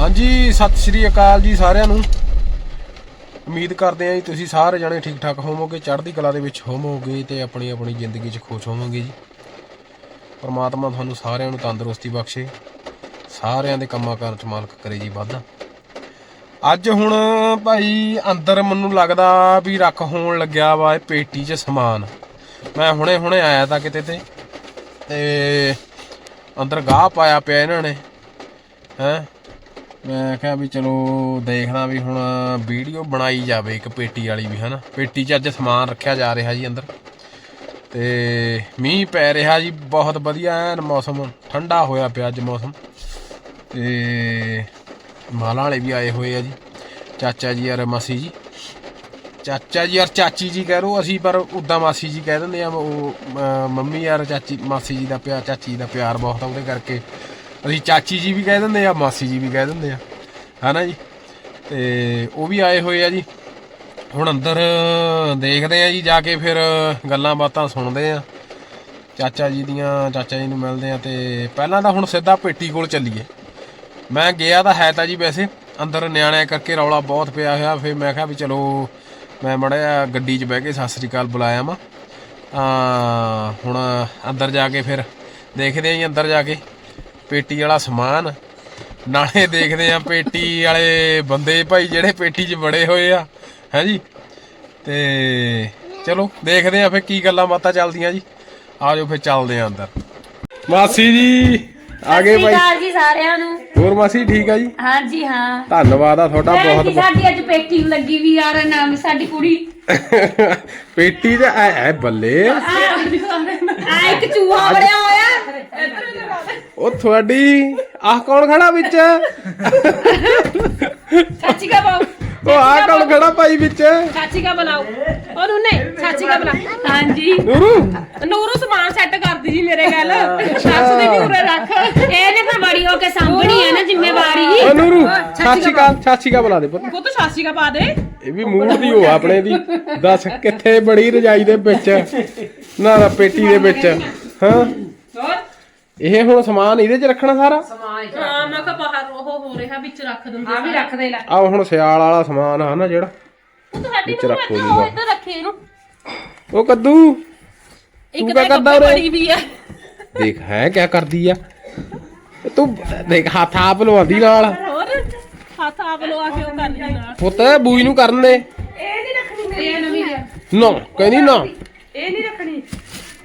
ਹਾਂਜੀ, ਸਤਿ ਸ਼੍ਰੀ ਅਕਾਲ ਜੀ ਸਾਰਿਆਂ ਨੂੰ। ਉਮੀਦ ਕਰਦੇ ਹਾਂ ਜੀ ਤੁਸੀਂ ਸਾਰੇ ਜਣੇ ਠੀਕ ਠਾਕ ਹੋਵੋਗੇ, ਚੜ੍ਹਦੀ ਕਲਾ ਦੇ ਵਿੱਚ ਹੋਵੋਗੇ ਤੇ ਆਪਣੀ ਆਪਣੀ ਜ਼ਿੰਦਗੀ 'ਚ ਖੁਸ਼ ਹੋਵੋਗੇ ਜੀ। ਪਰਮਾਤਮਾ ਤੁਹਾਨੂੰ ਸਾਰਿਆਂ ਨੂੰ ਤੰਦਰੁਸਤੀ ਬਖਸ਼ੇ, ਸਾਰਿਆਂ ਦੇ ਕੰਮਾਂ ਕਾਰਾਂ 'ਚ ਮਾਲਕ ਕਰੇ ਜੀ ਵਾਧਾ। ਅੱਜ ਹੁਣ ਭਾਈ ਅੰਦਰ ਮੈਨੂੰ ਲੱਗਦਾ ਵੀ ਰੱਖ ਹੋਣ ਲੱਗਿਆ ਵਾ ਇਹ ਪੇਟੀ 'ਚ ਸਮਾਨ। ਮੈਂ ਹੁਣੇ ਹੁਣੇ ਆਇਆ ਤਾਂ ਕਿਤੇ ਤੇ ਤੇ ਅੰਦਰ ਗਾਹ ਪਾਇਆ ਪਿਆ ਇਹਨਾਂ ਨੇ, ਹੈ। ਮੈਂ ਕਿਹਾ ਵੀ ਚਲੋ ਦੇਖਦਾ ਵੀ ਹੁਣ ਵੀਡੀਓ ਬਣਾਈ ਜਾਵੇ ਇੱਕ ਪੇਟੀ ਵਾਲੀ ਵੀ, ਹਨਾ। ਪੇਟੀ 'ਚ ਅੱਜ ਸਮਾਨ ਰੱਖਿਆ ਜਾ ਰਿਹਾ ਜੀ ਅੰਦਰ। ਤੇ ਮੀਂਹ ਪੈ ਰਿਹਾ ਜੀ, ਬਹੁਤ ਵਧੀਆ, ਐਨ ਮੌਸਮ ਠੰਡਾ ਹੋਇਆ ਪਿਆ ਅੱਜ ਮੌਸਮ। ਤੇ ਮਾਲਾਂ ਵਾਲੇ ਵੀ ਆਏ ਹੋਏ ਆ ਜੀ। ਚਾਚਾ ਜੀ ਔਰ ਮਾਸੀ ਜੀ। ਚਾਚਾ ਜੀ ਔਰ ਚਾਚੀ ਜੀ ਕਹਿ ਰੋ ਅਸੀਂ, ਪਰ ਉਦਾਂ ਮਾਸੀ ਜੀ ਕਹਿ ਦਿੰਦੇ ਆ, ਉਹ ਮੰਮੀ ਯਾਰ ਚਾਚੀ, ਮਾਸੀ ਜੀ ਦਾ ਪਿਆਰ ਚਾਚੀ ਦਾ ਪਿਆਰ ਬਹੁਤ ਉਹਦੇ ਕਰਕੇ। ਅਸੀਂ ਚਾਚੀ ਜੀ ਵੀ ਕਹਿ ਦਿੰਦੇ ਆ, ਮਾਸੀ ਜੀ ਵੀ ਕਹਿ ਦਿੰਦੇ ਆ। ਹਨਾ ਜੀ? ਤੇ ਉਹ ਵੀ ਆਏ ਹੋਏ ਆ ਜੀ। ਹੁਣ ਅੰਦਰ ਦੇਖਦੇ ਆ ਜੀ, ਜਾ ਕੇ ਫਿਰ ਗੱਲਾਂ ਬਾਤਾਂ ਸੁਣਦੇ ਆ। ਚਾਚਾ ਜੀ ਦੀਆਂ, ਚਾਚਾ ਜੀ ਨੂੰ ਮਿਲਦੇ ਆ ਤੇ ਪਹਿਲਾਂ ਤਾਂ ਹੁਣ ਸਿੱਧਾ ਪੇਟੀ ਕੋਲ ਚੱਲੀਏ। ਮੈਂ ਗਿਆ ਤਾਂ ਹੈ ਤਾਂ ਜੀ ਵੈਸੇ, ਅੰਦਰ ਨਿਆਣਿਆਂ ਕਰਕੇ ਰੌਲਾ ਬਹੁਤ ਪਿਆ ਹੋਇਆ। ਫਿਰ ਮੈਂ ਕਿਹਾ ਵੀ ਚਲੋ, ਮੈਂ ਮੜਿਆ ਗੱਡੀ 'ਚ ਬਹਿ ਕੇ ਸਤਿ ਸ੍ਰੀ ਅਕਾਲ ਬੁਲਾਇਆ ਮਾ ਆ ਹੁਣ ਅੰਦਰ ਜਾ ਕੇ ਫਿਰ ਦੇਖਦੇ ਆਂ ਜੀ, ਅੰਦਰ ਜਾ ਕੇ। ਪੇਟੀ ਵਾਲਾ ਸਮਾਨ। ਨਾਲੇ ਦੇਖਦੇ ਆਂ ਪੇਟੀ ਵਾਲੇ ਬੰਦੇ ਭਾਈ ਜਿਹੜੇ ਪੇਟੀ 'ਚ ਬੜੇ ਹੋਏ ਆ। ਹੈ ਜੀ? ਤੇ ਚਲੋ ਦੇਖਦੇ ਆਂ ਫਿਰ ਕੀ ਗੱਲਾਂ ਬਾਤਾਂ ਚੱਲਦੀਆਂ ਜੀ। ਆਜੋ ਫਿਰ ਚੱਲਦੇ ਆਂ ਅੰਦਰ। ਮਾਸੀ ਜੀ ਆ ਗਏ ਭਾਈ ਸਤਿ ਜੀ ਸਾਰਿਆਂ ਨੂੰ। ਹੋਰ ਮਾਸੀ ਠੀਕ ਆ ਜੀ? ਹਾਂਜੀ ਹਾਂ। ਧੰਨਵਾਦ ਆ ਤੁਹਾਡਾ ਬਹੁਤ ਸਾਡੀ ਅੱਜ ਪੇਟੀ ਲੱਗੀ ਵੀ ਯਾਰ ਨਾਮ ਸਾਡੀ ਕੁੜੀ ਪੇਟੀ ਦਾ ਐ ਐ ਬੱਲੇ। ਆ ਇੱਕ ਚੂਹਾ ਵੜਿਆ ਹੋਇਆ। ਉਹ ਤੁਹਾਡੀ ਆਹ ਕੌਣ ਖੜਾ ਵਿੱਚ? ਸੱਚੀ ਕਾ ਬਾਬੂ। ਉਹ ਆ ਕੌਣ ਖੜਾ ਭਾਈ ਵਿੱਚ? ਚਾਚੀ ਕਾ ਬੁਲਾਓ। ਉਹਨੂੰ ਨਹੀਂ ਚਾਚੀ ਕਾ ਬੁਲਾ ਹਾਂਜੀ। ਨੂਰੂ? ਨੂਰੂ ਸਮਾਨ ਸੈੱਟ ਕਰਦੀ ਜੀ ਮੇਰੇ ਗੱਲ। ਸੱਸ ਦੇ ਵੀ ਉਰੇ ਰੱਖ। ਇਹ ਨੇ ਫਿਰ ਬੜੀ ਹੋ ਕੇ ਸਾਂਭਣੀ ਹੈ ਨਾ ਜ਼ਿੰਮੇਵਾਰੀ ਉਹ ਨੂਰੂ ਚਾਚੀ ਕਾ ਚਾਚੀ ਕਾ ਬੁਲਾ ਦੇ ਪੁੱਤ। ਉਹ ਤਾਂ ਚਾਚੀ ਕਾ ਪਾ ਦੇ। ਇਹ ਵੀ ਮੂਡ ਦੀ ਹੋ ਆਪਣੇ ਦੀ। ਦੱਸ ਕਿੱਥੇ ਬੜੀ ਰਜਾਈ ਦੇ ਵਿੱਚ? ਨਾ ਨਾ ਪੇਟੀ ਦੇ ਵਿੱਚ। ਹਾਂ। ਇਹ ਹੁਣ ਸਮਾਨ ਇਹਦੇ 'ਚ ਰੱਖਣਾ ਸਾਰਾ? ਸਮਾਨ ਹਾਂ ਮੈਂ ਕਿਹਾ ਬਾਹਰ ਉਹ ਹੋ ਰਿਹਾ ਵਿੱਚ ਰੱਖ ਦਿੰਦੇ ਆ ਵੀ ਰੱਖ ਦੇ ਲੈ। ਆ ਹੁਣ ਸਿਆਲ ਵਾਲਾ ਸਮਾਨ ਆ ਨਾ ਜਿਹੜਾ। ਉਹ ਵਿੱਚ ਨੂੰ ਰੱਖੋ ਜੀ। ਇੱਧਰ ਰੱਖੇ ਇਹਨੂੰ। ਉਹ ਕੱਦੂ ਇੱਕ ਕਿਆ ਤਾਂ ਕਰਦਾ ਕੱਪੜੇ ਉਰੇ? ਬੜੀ ਵੀ ਆ। ਦੇਖ ਹੈ ਕਿਆ ਕਰਦੀ ਆ? ਤੂੰ ਦੇਖ ਹੱਥ ਆਪ ਲਵਾਉਂਦੀ ਨਾਲ। ਹੋਰ ਹੱਥ ਆਪ ਲਵਾ ਕੇ ਉਹ ਕਰ ਨਾਲ। ਪੁੱਤ ਬੂਈ ਨੂੰ ਕਰਨ ਦੇ। ਇਹ ਨਹੀਂ ਰੱਖਣੀ ਇਹ ਨਵੀਂ ਆ। ਨਾ ਕਹਿੰਦੀ ਨਾ। ਇਹ ਨਹੀਂ ਰੱਖਣੀ।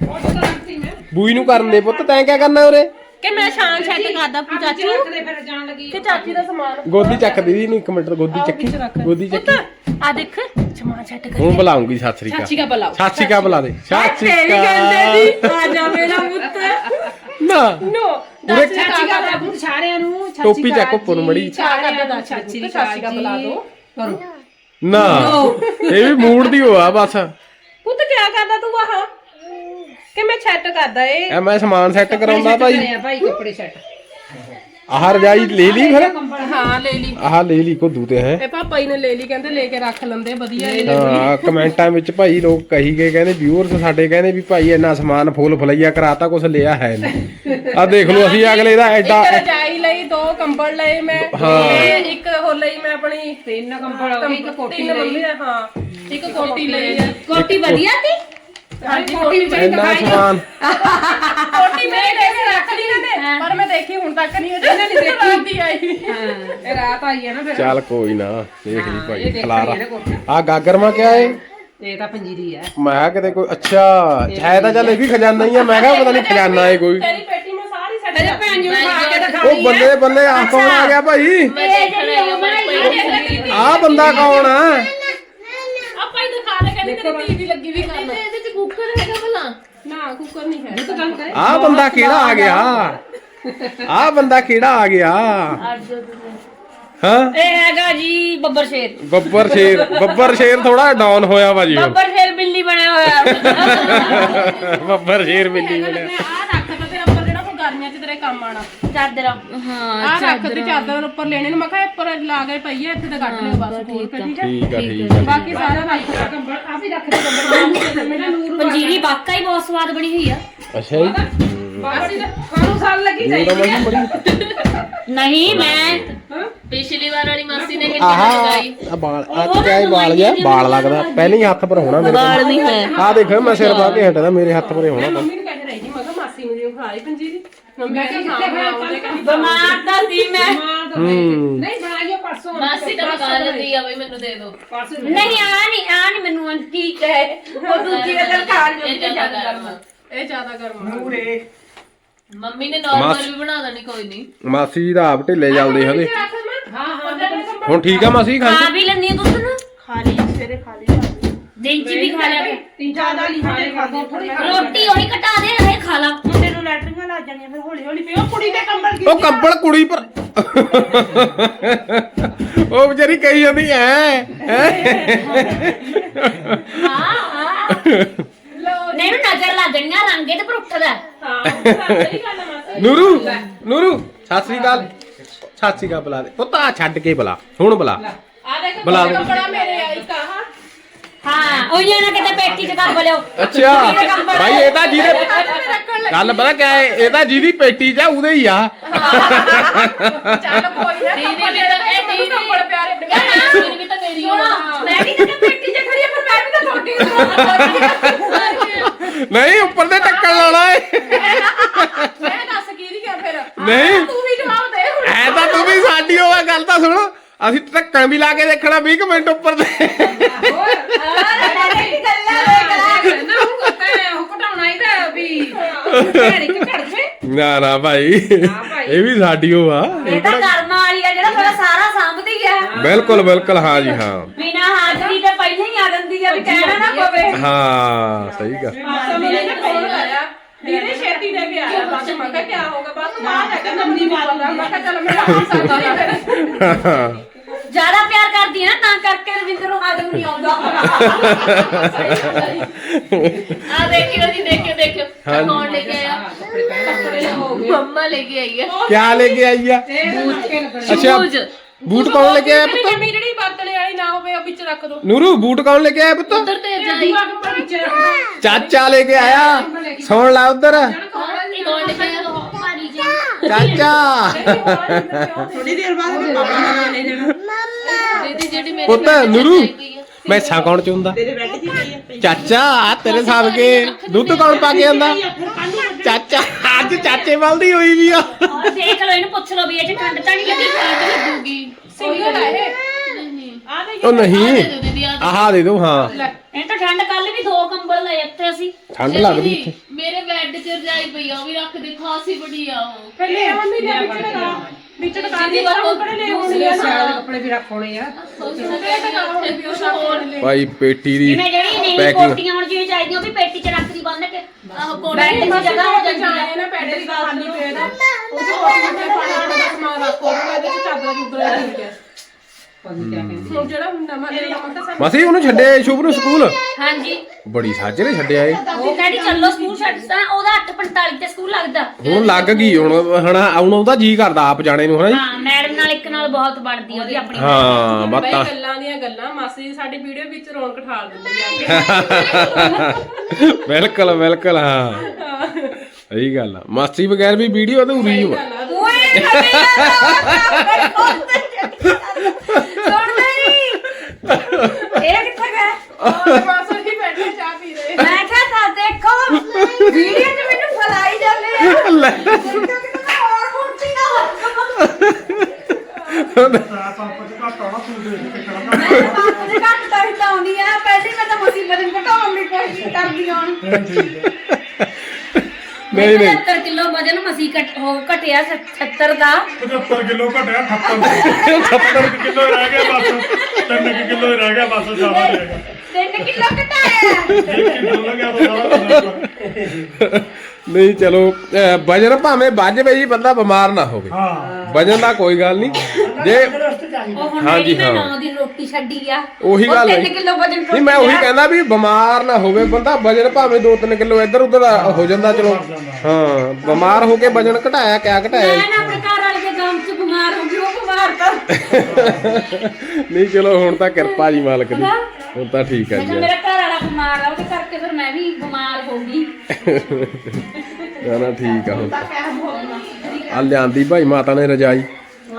ਉਹ ਤਾਂ ਰੱਖਤੀ ਮੈਂ। ਬੂਈ ਨੂੰ ਕਰਨ ਦੇ ਪੁੱਤ ਤੈਂ ਕਿਆ ਕਰਨਾ ਉਰੇ? ਕਿ ਮੈਂ ਸ਼ਾਨ ਸੈੱਟ ਕਰਦਾ ਚਾਚੀ? ਨੂੰ ਫਿਰ ਜਾਣ ਲੱਗੀ ਕਿ ਚਾਚੀ ਦਾ ਸਮਾਨ? ਗੋਦੀ ਚੱਕ ਦੀ ਨਹੀਂ ਇੱਕ ਮਿੰਟ ਗੋਦੀ ਚੱਕੀ ਗੋਦੀ ਚੱਕੀ। ਆ ਦੇਖ ਸਮਾਨ ਸੈੱਟ ਕਰ ਹੁਣ ਬੁਲਾਉਂਗੀ ਸਤਿ ਸ੍ਰੀ ਚਾਚੀ ਅਕਾਲ ਬੁਲਾਓ। ਸਤਿ ਸ੍ਰੀ ਅਕਾਲ ਬੁਲਾ ਦੇ। ਸਤਿ ਸ੍ਰੀ ਤੇਰੀ ਕਹਿੰਦੇ ਅਕਾਲ ਦੀ ਆ ਜਾ ਮੇਰਾ ਪੁੱਤ। ਨਾ। ਨੋ ਉਰੇ ਚਾਚੀ ਦਾ ਬੁਲਾ ਸਾਰਿਆਂ ਨੂੰ ਟੋਪੀ ਚੱਕ ਉੱਪਰ ਮੜੀ। ਸਾਰਿਆਂ ਦਾ ਚਾਚੀ ਦੀ ਚਾਚੀ ਦਾ ਬੁਲਾ ਦੋ। ਨਾ। ਇਹ ਵੀ ਮੂਡ ਦੀ ਹੋਆ ਬਸ। ਪੁੱਤ ਕੀ ਕਰਦਾ ਤੂੰ ਆਹ? ਸੈੱਟ ਕਰਦਾ ਏ। ਐ ਮੈਂ ਸਮਾਨ ਸੈੱਟ ਕਰਾਉਂਦਾ ਭਾਈ। ਭਾਈ ਕੱਪੜੇ ਸੈੱਟ ਆਹ ਰਜਾਈ ਲੈ ਲਈ ਫਿਰ? ਹਾਂ ਲੈ ਲਈ। ਆਹ ਲੈ ਲਈ ਕੋਦੂ ਤੇ ਹੈ। ਇਹ ਪਾਪਾ ਜੀ ਨੇ ਲੈ ਲਈ ਕਹਿੰਦੇ ਲੈ ਕੇ ਰੱਖ ਲੈਂਦੇ ਵਧੀਆ ਇਹ ਹਾਂ ਕਮੈਂਟਾਂ ਵਿੱਚ ਭਾਈ ਲੋਕ ਕਹੀ ਗਏ ਕਹਿੰਦੇ ਵਿਊਅਰਸ ਸਾਡੇ ਕਹਿੰਦੇ ਵੀ ਭਾਈ ਇੰਨਾ ਸਮਾਨ ਫੁੱਲ ਫਲਈਆ ਕਰਾਤਾ ਕੁਛ ਲਿਆ ਹੈ ਨਹੀਂ। ਆ ਦੇਖ ਲਓ ਅਸੀਂ ਅਗਲੇ ਦਾ ਐਡਾ ਇੱਕ ਰਜਾਈ ਲਈ ਦੋ ਕੰਬਲ ਲਏ ਮੈਂ। ਤੇ ਇੱਕ ਹੋ ਲਈ ਮੈਂ ਆਪਣੀ। ਤਿੰਨ ਕੰਬਲ ਇੱਕ ਕੋਟੀ ਲਈ। ਹਾਂ। ਇੱਕ ਕੋਟੀ ਲਈ ਆ। ਕੋਟੀ ਵਧੀਆ ਸੀ? ਹਾਂਜੀ ਕੋਟੀ ਮੇਰੀ ਇੰਨਾ ਸਮਾਨ ਕੋਟੀ ਮੇਰੀ ਲੈ ਕੇ ਰੱਖ ਲਈ ਨਾ ਤੇ ਪਰ ਮੈਂ ਦੇਖੀ ਹੁਣ ਤੱਕ ਨਹੀਂ ਉਹਦੇ ਨਹੀਂ ਦੇਖੀ। ਆਈ। ਇਹ ਰਾਤ ਆਈ ਹੈ ਨਾ ਫਿਰ। ਚੱਲ ਕੋਈ ਨਾ ਦੇਖ ਲਈ ਭਾਈ ਖਲਾਰਾ। ਆ ਗਾਗਰ ਮਾ ਕਿਆ ਏ? ਇਹ ਤਾਂ ਪੰਜੀਰੀ ਹੈ। ਮੈਂ ਕਿਹਾ ਕਿਤੇ ਕੋਈ ਅੱਛਾ ਹੈ ਤਾਂ ਚੱਲ ਇਹ ਵੀ ਖਜ਼ਾਨਾ ਹੀ ਆ। ਮੈਂ ਕਿਹਾ ਪਤਾ ਨਹੀਂ ਖਜ਼ਾਨਾ ਏ ਕੋਈ। ਤੇਰੀ ਪੇਟੀ ਮੈਂ ਸਾਰੀ ਸੈੱਟ ਭੈਣ ਜੀ ਨੂੰ ਖਾ ਕੇ ਦਿਖਾ ਉਹ ਬੱਲੇ ਬੱਲੇ ਆ ਕੌਣ ਆ ਗਿਆ ਭਾਈ? ਆ ਬੰਦਾ ਕੌਣ ਆ? ਆਪਾਂ ਹੀ ਦਿਖਾ ਦੇ ਕਹਿੰਦੀ ਤੇਰੀ ਟੀਵੀ ਲੱਗੀ ਵੀ ਕਰਨ ਇਹਦੇ ਚ ਕੁੱਕਰ ਹੈਗਾ ਭਲਾ। ਨਾ ਕੁੱਕਰ ਨਹੀਂ ਹੈ ਆ ਬੰਦਾ ਕਿਹੜਾ ਆ ਗਿਆ? ਆ। ਬੰਦਾ ਕਿਹੜਾ ਆ ਗਿਆ? ਹਾਂ? ਇਹ ਹੈਗਾ ਜੀ ਬੱਬਰ ਸ਼ੇਰ। ਬੱਬਰ ਸ਼ੇਰ। ਬੱਬਰ ਸ਼ੇਰ ਥੋੜਾ ਡਾਊਨ ਹੋਇਆ ਵਾ ਜੀ। ਹੁਣ। ਬੱਬਰ ਸ਼ੇਰ ਬਿੱਲੀ ਬਣਿਆ ਹੋਇਆ। ਬੱਬਰ ਸ਼ੇਰ ਬਿੱਲੀ ਬਣਿਆ। ਆਹ ਗਰਮੀਆਂ 'ਚ ਤੇਰੇ ਕੰਮ ਆਣਾ ਚਾਦਰ। ਹਾਂ ਆਹ ਰੱਖ ਤੇ ਚਾਦਰ। ਉੱਪਰ ਲੈਣੇ ਨੂੰ। ਮੈਂ ਕਿਹਾ ਉੱਪਰ ਲਾ ਕੇ ਪਈ ਹੈ ਇੱਥੇ ਤੇ ਕੱਟ ਲਿਓ ਬਸ ਖੋਲ ਕੇ ਠੀਕ ਹੈ ਠੀਕ ਆ? ਠੀਕ ਆ ਬਾਕੀ ਸਾਰਾ ਰੱਖ ਤਾ ਕੰਬਲ ਆ ਵੀ ਰੱਖ ਦੇ ਕੰਬਲ। ਮੇਰਾ ਨੂਰ ਪੰਜੀਰੀ ਵਾਕਈ ਬਹੁਤ ਸਵਾਦ ਬਣੀ ਹੋਈ ਆ। ਅੱਛਾ ਜੀ। ਬਸ ਖਾਣੂ ਸਾਲ ਲੱਗੀ ਉਹ ਤਾਂ ਮੈਂ ਬੜੀ ਨਹੀਂ ਮੈਂ ਹਾਂ? ਪਿਛਲੀ ਵਾਰ ਵਾਲੀ ਮਾਸੀ ਨੇ ਕਿੰਨੀ ਆਹਾ ਲਗਾਈ ਆ ਬਾਲ ਆ ਕੀ ਹੈ ਬਾਲ ਜਿਹਾ ਬਾਲ ਲੱਗਦਾ। ਪਹਿਲੇ ਹੀ ਹੱਥ ਪਰ ਹੋਣਾ ਮੇਰੇ ਬਾਲ ਨਹੀਂ ਹੈ। ਆ ਦੇਖ ਮੈਂ ਸਿਰ ਪਾ ਕੇ ਹਟਦਾ ਮੇਰੇ ਹੱਥ ਪਰੇ ਹੋਣਾ। ਤਾਂ। ਮੰਮੀ ਨੂੰ ਕਹਿ ਮੈਂ ਕਿਹਾ ਮਾਸੀ ਮੰਮੀ ਕਹਿੰਦੀ ਹਾਂ ਮੈਂ ਆਉਂਦੇ ਕਹਿੰਦੀ ਬਿਮਾਰ ਤਾਂ ਸੀ ਮੈਂ। ਹੂੰ। ਨਹੀਂ ਬਣਾਈਓ ਪਰਸੋਂ ਮਾਸੀ ਤਾਂ ਪਕਾ ਲੈਂਦੀ ਆ ਬਈ ਮੈਨੂੰ ਦੇ ਦਿਓ ਪਰਸੋਂ ਨਹੀਂ ਆ ਨਹੀਂ ਆ ਨਹੀਂ ਮੈਨੂੰ ਠੀਕ ਹੈ ਉਹ ਦੂਜੀ ਗੱਲ ਖਾ ਲਈ ਇਹ ਜ਼ਿਆਦਾ ਗਰਮ ਆ। ਇਹ ਜ਼ਿਆਦਾ ਗਰਮ ਆ। ਮੰਮੀ ਨੇ ਨਾਰਮਲ ਵੀ ਬਣਾ ਦੇਣੀ ਕੋਈ ਨਹੀਂ। ਮਾਸੀ ਦਾ ਆਪ ਢਿੱਲੇ ਚੱਲਦੇ ਹਦੇ ਹਾਂ ਹਾਂ। ਹੁਣ ਠੀਕ ਆ ਮਾਸੀ ਖਾਂ ਖਾ ਵੀ ਲੈਣੀ ਦੁੱਧ ਨੂੰ? ਖਾ ਲਈ ਸਵੇਰੇ ਖਾ ਲਈ। ਦੇਂਚੀ ਵੀ ਖਾ ਲਿਆ ਕਰ। ਤਿੰਨ ਜ਼ਿਆਦਾ ਨਹੀਂ ਖਾਣੇ ਖਾਦੇ ਥੋੜੀ ਰੋਟੀ ਉਹੀ ਘਟਾ ਦੇ ਇਹ ਖਾ ਲਾ। ਮੁੰਡੇ ਨੂੰ ਲੈਟਰੀਆਂ ਲੱਗ ਜਾਣੀਆਂ ਫਿਰ ਹੌਲੀ ਹੌਲੀ ਪਿਓ ਕੁੜੀ ਦੇ ਕੰਬਲ ਕੀ ਉਹ ਕੰਬਲ ਕੁੜੀ ਪਰ ਉਹ ਵਿਚਾਰੀ ਕਹੀ ਜਾਂਦੀ ਐ ਹਾਂ ਹਾਂ। ਨਹੀਂ ਨੂੰ ਨਜ਼ਰ ਲੱਗ ਜਾਣੀਆਂ ਰੰਗੇ ਤੇ ਪਰ ਉੱਠਦਾ। ਹਾਂ ਸਹੀ ਗੱਲ ਆ ਮਾਸੀ ਨੂਰੂ ਨੂਰੂ ਸਤਿ ਸ੍ਰੀ ਅਕਾਲ। ਸਤਿ ਸ੍ਰੀ ਅਕਾਲ ਬੁਲਾ ਦੇ। ਪੁੱਤ ਆ ਛੱਡ ਕੇ ਬੁਲਾ ਹੁਣ ਬੁਲਾ। ਆ ਦੇਖ ਬੁਲਾ ਦੇ। ਕੱਪੜਾ ਮੇਰੇ ਹਾਂ ਉਹ ਨਾ ਕਿਤੇ ਪੇਟੀ ਚ ਕਰ ਲਿਓ। ਅੱਛਾ ਭਾਈ ਇਹ ਤਾਂ ਜਿਹਦੇ ਗੱਲ ਪਤਾ ਕਿਆ ਹੈ ਇਹ ਤਾਂ ਜਿਹਦੀ ਪੇਟੀ 'ਚ ਆ ਉਹਦੇ ਹੀ ਆ। ਚੱਲ ਕੋਈ ਨਾ ਦੀਦੀ ਕੱਪੜੇ ਵੀ ਤਾਂ ਇਹ ਦੀਦੀ ਕੱਪੜੇ ਪਿਆਰੇ ਬਣੇ ਯਾਰ ਦੀਦੀ ਵੀ ਤਾਂ ਮੇਰੀ ਹੋ ਮੈਂ ਵੀ ਤਾਂ ਪੇਟੀ 'ਚ ਖੜੀ ਆ ਪਰ ਮੈਂ ਵੀ ਤਾਂ ਤੁਹਾਡੀ ਨਹੀਂ ਉੱਪਰ ਤੇ ਟੱਕਣ ਲਾਉਣਾ ਏ। ਮੈਂ ਦੱਸ ਕੀ ਦੀ ਗਿਆ ਫਿਰ? ਨਹੀਂ। ਤੂੰ ਵੀ ਜਵਾਬ ਦੇ ਹੁਣ। ਐ ਤਾਂ ਤੂੰ ਵੀ ਸਾਡੀ ਹੋਵਾ ਗੱਲ ਤਾਂ ਸੁਣ। ਅਸੀਂ ਟੱਕਣ ਵੀ ਲਾ ਕੇ ਦੇਖਣਾ 20 ਕੁ ਮਿੰਟ ਉੱਪਰ ਤੇ ਨਾ ਨਾ ਭਾਈ ਇਹ ਵੀ ਸਾਡੀ ਹੋਵਾ ਇਹ ਤਾਂ ਕਰਮਾਂ ਵਾਲੀ ਆ ਜਿਹੜਾ ਥੋੜਾ ਸਾਰਾ ਸਾਂਭਦੀ ਆ ਬਿਲਕੁਲ ਬਿਲਕੁਲ ਹਾਂ ਜੀ ਹਾਂ ਬਿਨਾ ਹਾਜ਼ਰੀ ਤੇ ਪਹਿਲਾਂ ਹੀ ਆ ਜਾਂਦੀ ਆ ਵੀ ਕਹਿਣਾ ਨਾ ਪਵੇ ਹਾਂ ਸਹੀ ਗੱਲ ਮਾਸਾ ਮੈਨੇ ਨਾ ਫੋਨ ਆਇਆ ਦੀਦੀ ਛੇਤੀ ਲੈ ਕੇ ਆਇਆ ਬਸ ਮੈਂ ਕਿਹਾ ਕੀ ਹੋਗਾ ਬਸ ਬਾਅਦ ਆ ਕਹਿੰਦਾ ਮੰਮੀ ਪਤਾ ਜ਼ਿਆਦਾ ਪਿਆਰ ਕਰਦੀ ਆ ਨਾ ਤਾਂ ਕਰਕੇ ਰਵਿੰਦਰ ਨੂੰ ਹਾਜ਼ਰ ਨਹੀਂ ਆਉਂਦਾ ਆ ਦੇਖਿਓ ਜੀ ਦੇਖਿਓ ਦੇਖਿਓ ਆਹ ਕੌਣ ਲੈ ਕੇ ਆਇਆ ਮੰਮਾ ਲੈ ਕੇ ਆਈ ਆ ਕਿਆ ਲੈ ਕੇ ਆਈ ਆ ਅੱਛਾ ਸ਼ੂਜ਼ ਬੂਟ ਕੌਣ ਲੈ ਕੇ ਆਇਆ ਪੁੱਤ? ਮੰਮੀ ਜਿਹੜੀ ਵਰਤਣੇ ਵਾਲੀ ਨਾ ਹੋਵੇ ਉਹ ਵਿੱਚ ਰੱਖ ਦੋ। ਨੂਰੂ ਬੂਟ ਕੌਣ ਲੈ ਕੇ ਆਇਆ ਪੁੱਤ? ਉਧਰ ਤੇ ਜਾਈ ਚਾਚਾ ਲੈ ਕੇ ਆਇਆ। ਸੁਣ ਲੈ ਉਧਰ। ਜੀ ਚਾਚਾ। ਥੋੜੀ ਦੇਰ ਬਾਅਦ ਮੈਂ ਪਾਪਾ ਨਾਲ ਲੈ ਜਾਣਾ ਦੀਦੀ ਜਿਹੜੀ ਮੇਰੇ ਪੁੱਤ ਬੈਡ ਤੇ ਨੂਰੂ ਪਈ ਆ। ਮੈਸਾਂ ਕੌਣ ਚੁੰਦਾ? ਤੇਰੇ ਬੈੱਡ 'ਚ ਹੀ ਪਈ। ਆ ਚਾਚਾ ਆ ਤੇਰੇ ਸਾਹਬ ਕੇ ਦੁੱਧ ਕੌਣ ਪਾ ਕੇ ਆਂਦਾ ਫਿਰ ਚਾਚਾ। ਅੱਜ ਚਾਚੇ ਵੱਲ ਦੀ ਹੋਈ ਵੀ ਆ। ਔਰ ਦੇਖ ਲਓ, ਇਹਨੂੰ ਪੁੱਛ ਲਓ ਵੀ ਇਹ ਚ ਠੰਡ ਤਾਂ ਨਹੀਂ ਲੱਗੀ, ਠੰਡ ਲੱਗੂਗੀ। ਸਿੰਗਲ ਆ ਇਹ ਆ ਦੇ ਉਹ ਨਹੀਂ। ਦਿਓ ਆ ਆਹ ਦੇ ਦੋ ਹਾਂ। ਇਹ ਤਾਂ ਠੰਡ ਕੱਲ ਵੀ ਦੋ ਕੰਬਲ ਲਏ ਇੱਥੇ ਅਸੀਂ। ਠੰਡ ਲੱਗਦੀ ਇੱਥੇ। ਮੇਰੇ ਬੈੱਡ 'ਚ ਰਜਾਈ ਪਈ ਆ ਉਹ ਵੀ ਰੱਖ ਦੇ ਖਾਸੀ ਬੜੀ ਆ ਉਹ। ਫਿਰ ਲੈ ਮੰਮੀ ਦੇ ਵਿੱਚ ਲਗਾ ਵਿੱਚ ਲਗਾ ਦੀ ਵਾਰ ਕੱਪੜੇ ਲੈ ਆਉਂਦੀ ਆ ਸਿਆਲ ਕੱਪੜੇ ਵੀ ਰੱਖੋਣੇ ਆ। ਭਾਈ ਪੇਟੀ ਦੀ Packing। ਕੋਟੀਆਂ ਹੁਣ ਜਿਵੇਂ ਚਾਹੀਦੀਆਂ ਉਹ ਵੀ ਪੇਟੀ 'ਚ ਰੱਖ ਦੀ ਬੰਨ ਕੇ। ਆਹ ਕੋਟੀ ਬੈੱਡ ਦੀ ਜਗ੍ਹਾ ਹੋ ਜਾਂਦੀ ਆ। ਜਾਏ ਨਾ ਬੈੱਡ ਦੀ ਗੱਲ ਨਹੀਂ ਨਾ। ਉਹ ਕੋਈ ਵੀ ਫਾਣਾ ਦਾ ਸਮਾਨ ਰੱਖੋ ਉਹਦੇ ਵਿੱਚ ਚਾਦਰ ਚੁੱਦਰ ਠੀਕ ਹੈ? ਹੁਣ ਜਿਹੜਾ ਨਵਾਂ ਨਵਾਂ ਤਾਂ ਸਾਨੂੰ ਮਸੀ ਉਹਨੂੰ ਛੱਡੇ ਸ਼ੁਭ ਨੂੰ ਸਕੂਲ? ਹਾਂਜੀ। ਬੜੀ ਸਾਜਰੇ ਛੱਡਿਆ ਏ ਉਹ ਕਹਿੰਦੀ ਚੱਲੋ ਸਕੂਲ ਛੱਡ ਤਾਂ ਉਹਦਾ 8:45 ਤੇ ਸਕੂਲ ਲੱਗਦਾ। ਹੁਣ ਲੱਗ ਗਈ ਹੁਣ ਹਣਾ ਹੁਣ ਉਹਦਾ ਜੀ ਕਰਦਾ ਆਪ ਜਾਣੇ ਨੂੰ ਹਨਾ ਜੀ? ਹਾਂ ਮੈਡਮ ਨਾਲ ਇੱਕ ਨਾਲ ਬਹੁਤ ਬਣਦੀ ਉਹਦੀ ਆਪਣੀ ਹਾਂ ਬਈ ਬਾਤਾਂ। ਗੱਲਾਂ ਦੀਆਂ ਗੱਲਾਂ ਮਾਸੀ ਸਾਡੀ ਵੀਡੀਓ ਵਿੱਚ ਰੌਣਕ ਠਾਲ ਦਿੰਦੀ ਆ। ਕੇ ਬਿਲਕੁਲ ਬਿਲਕੁਲ ਹਾਂ। ਸਹੀ ਗੱਲ ਆ। ਮਾਸੀ ਬਗੈਰ ਵੀ ਵੀਡੀਓ ਅਧੂਰੀ ਹੋ ਓਏ ਸੁਣ ਮੇਰੀ ਇਹ ਕਿੱਥੇ ਗਿਆ? ਔਰ ਮਾਸੀ ਜੀ ਬੈਠੇ ਚਾਹ ਪੀ ਰਹੇ। ਮੈਂ ਕਿਹਾ ਤਾਂ ਦੇਖੋ ਵੀਡੀਓ 'ਚ ਮੈਨੂੰ ਫਲਾਈ ਜਾਂਦੇ ਆ। ਲੈ। ਹੋਰ ਕੁਰਸੀ ਨਾ ਮੈਂ ਪੰਪ ਦੇ ਘੱਟ ਤਾਂ ਹਿਲਾਉਂਦੀ ਆ। ਪਹਿਲੇ ਮੈਂ ਤਾਂ ਮੁਸੀਬਤ ਨੂੰ ਘਟਾਉਣ ਦੀ ਕੋਸ਼ਿਸ਼ ਕਰਦੀ ਹਾਂ। ਨਹੀਂ ਨਹੀਂ 70 ਕਿਲੋ ਵਜਨ ਮਸੀ ਘਟ ਹੋ ਘਟਿਆ 70 ਦਾ। 75 ਕਿਲੋ ਘਟਿਆ 78 78 ਕਿਲੋ ਰਹਿ ਗਿਆ ਬਸ। 3 ਕਿਲੋ ਹੀ ਰਹਿ ਗਿਆ ਬਸ ਜ਼ਿਆਦਾ ਰਹਿ ਗਿਆ। 3 ਕਿਲੋ ਘਟਾਇਆ। ਇੱਕ ਕਿਲੋ ਲੱਗਿਆ ਤਾਂ ਸਾਰਾ ਨਹੀਂ ਚਲੋ ਵਜਨ ਭਾਵੇਂ ਵੱਜ ਪਈ ਬੰਦਾ ਬਿਮਾਰ ਨਾ ਹੋਵੇ। ਹਾਂ। ਵਜਨ ਦਾ ਕੋਈ ਗੱਲ ਨਹੀਂ। ਜੇ ਉਹ ਹੁਣ ਹਾਂਜੀ, ਮੇਰੀ ਮੈਂ ਹਾਂ। 9 ਦਿਨ ਰੋਟੀ ਛੱਡੀ ਆ। ਉਹੀ ਗੱਲ ਹੈ। 3 ਕਿਲੋ ਵਜਨ ਨਹੀਂ ਮੈਂ ਉਹੀ ਕਹਿੰਦਾ ਵੀ ਬਿਮਾਰ ਨਾ ਹੋਵੇ ਬੰਦਾ ਵਜਨ ਭਾਵੇਂ 2-3 ਕਿਲੋ ਇੱਧਰ ਉੱਧਰ ਹੋ ਜਾਂਦਾ ਚਲੋ। ਹਾਂ ਬਿਮਾਰ ਹੋ ਕੇ ਵਜਨ ਘਟਾਇਆ ਕਿਆ ਘਟਾਇਆ ਮੈਂ ਨਾ ਆਪਣੇ ਘਰ ਵਾਲੇ ਦੇ ਗਮ ਚ ਬਿਮਾਰ ਹੋ ਗਈ ਉਹ ਬਿਮਾਰ ਤਾਂ। ਨਹੀਂ ਚਲੋ ਹੁਣ ਤਾਂ ਕਿਰਪਾ ਜੀ ਮਾਲਕ ਦੀ। ਹੁਣ ਤਾਂ ਠੀਕ ਮੈਂ ਜੀ। ਮੇਰਾ ਘਰ ਵਾਲਾ ਬਿਮਾਰ ਆ ਉਹਦੇ ਕਰਕੇ ਫਿਰ ਮੈਂ ਵੀ ਬਿਮਾਰ ਹੋ ਗਈ। ਨਾ ਨਾ ਠੀਕ ਆ ਹੁਣ ਆ। ਲਿਆਂਦੀ ਭਾਈ ਮਾਤਾ ਨੇ ਰਜਾਈ।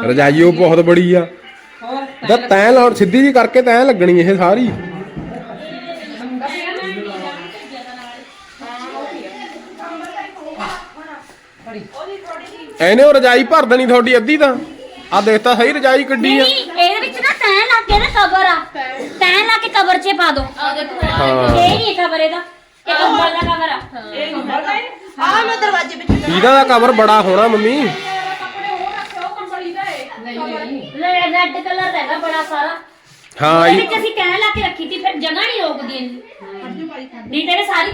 ਰਜਾਈ ਉਹ ਬਹੁਤ ਬੜੀ ਆ। ਹੋਰ ਤਾਂ ਤੈਂ ਲਾਉਣ ਸਿੱਧੀ ਜੀ ਕਰਕੇ ਤੈਂ ਲੱਗਣੀ ਇਹ ਸਾਰੀ। ਐਨੇ ਉਹ ਰਜਾਈ ਭਰ ਦੇਣੀ ਤੁਹਾਡੀ ਅੱਧੀ ਤਾਂ। ਆ ਦੇਖ ਤਾਂ ਸਹੀ ਰਜਾਈ ਕੱਢੀ ਆ। ਨਹੀਂ ਇਹਦੇ ਵਿੱਚ ਨਾ ਤੈਂ ਲਾ ਕੇ ਨਾ ਕਵਰ ਆ। ਤੈਂ ਲਾ ਕੇ ਕਵਰ 'ਚ ਪਾ ਦੋ। ਹਾਂ। ਇਹ ਨਹੀਂ ਕਵਰ ਇਹਦਾ। ਇਹ ਕੰਬਲ ਦਾ ਕਵਰ ਆ। ਆ ਮੈਂ ਦਰਵਾਜ਼ੇ ਵਿੱਚ ਇਹਦਾ ਦਾ ਕਵਰ ਬੜਾ ਹੋਣਾ ਮੰਮੀ। ਕੱਪੜੇ ਉਹ ਰੱਖਿਓ ਕੰਬਲੀ ਦਾ ਇਹ ਰੈੱਡ ਕਲਰ ਦਾ ਹੈਗਾ ਬੜਾ ਸਾਰਾ। ਹਾਂ ਇਹਦੇ ਇਹ- ਵਿੱਚ ਅਸੀਂ ਕਹਿ ਲਾ ਕੇ ਰੱਖੀ ਤੀ ਫਿਰ ਜਗ੍ਹਾ ਨਹੀਂ ਰੋਕਦੀ ਇੰਨੀ ਨਹੀਂ ਤੇਰੇ ਸਾਰੀ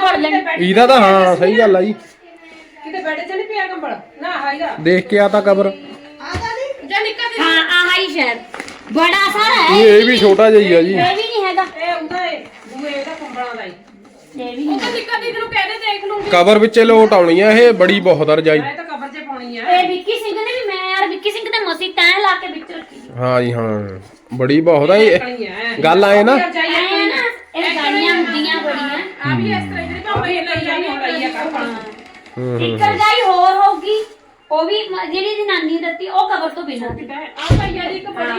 ਵੜ ਲੈਣੀ ਇਹਦਾ ਤਾਂ ਹਾਂ ਸਹੀ ਗੱਲ ਆ ਜੀ। ਕਿਤੇ ਬੈਠੇ ਚ ਨਹੀਂ ਪਿਆ ਕੰਬਲ? ਨਾ ਹਾਈਗਾ ਦੇਖ ਕੇ ਆ ਤਾਂ ਕਵਰ ਜਾਂ ਨਿੱਕਾ ਦੀ ਹਾਂ ਆਹ ਹੀ ਸ਼ਾਇਦ ਬੜਾ ਸਾਰਾ ਹੈ। ਇਹ ਇਹ ਵੀ ਛੋਟਾ ਜਿਹਾ ਹੀ ਆ ਜੀ। ਇਹ ਉਹਦਾ ਏ ਦੂਏ ਇਹਦਾ ਕੰਬਲਾਂ ਦਾ ਨਿੱਕਾ ਕਹਿੰਦੇ ਦੇਖ ਲੂੰਗੀ। ਵਿੱਚ ਲੋਟ ਆਉਣੀ ਆ ਇਹ ਬੜੀ ਬਹੁਤ ਆ ਰਜਾਈ ਇਹ ਤਾਂ ਕਬਰ 'ਚ ਪਾਉਣੀ ਆ। ਇਹ ਵਿੱਕੀ ਸਿੰਘ ਨੇ ਵੀ ਮੈਂ ਯਾਰ ਵਿੱਕੀ ਸਿੰਘ ਤੇ ਮਸੀ ਤੈਂ ਲਾ ਕੇ ਵਿੱਚ ਰੱਖੀ। ਹਾਂ ਜੀ ਹਾਂ। ਬੜੀ ਬਹੁਤ ਆ ਇਹ ਗੱਲ ਆਏ ਨਾ। ਐ ਇਹ ਗਾਣੀਆਂ ਹੁੰਦੀਆਂ ਬੜੀਆਂ। ਆ ਵੀ ਇਸ ਤਰ੍ਹਾਂ ਜਿਹੜੀ ਭਾਵੇਂ ਇਹ ਲਈ ਜਾਣੀ ਲਈ ਆ ਕੱਪੜਾ ਹੂੰ ਇੱਕ ਰਜਾਈ ਹੋਰ ਹੋਊਗੀ ਉਹ ਵੀ ਮ- ਜਿਹੜੀ ਦੀ ਨਾਨੀ ਦਿੱਤੀ ਉਹ ਕਵਰ ਤੋਂ ਬਿਨਾਂ। ਦੀ ਆ ਭਈਆ ਦੀ ਇੱਕ ਬੜੀ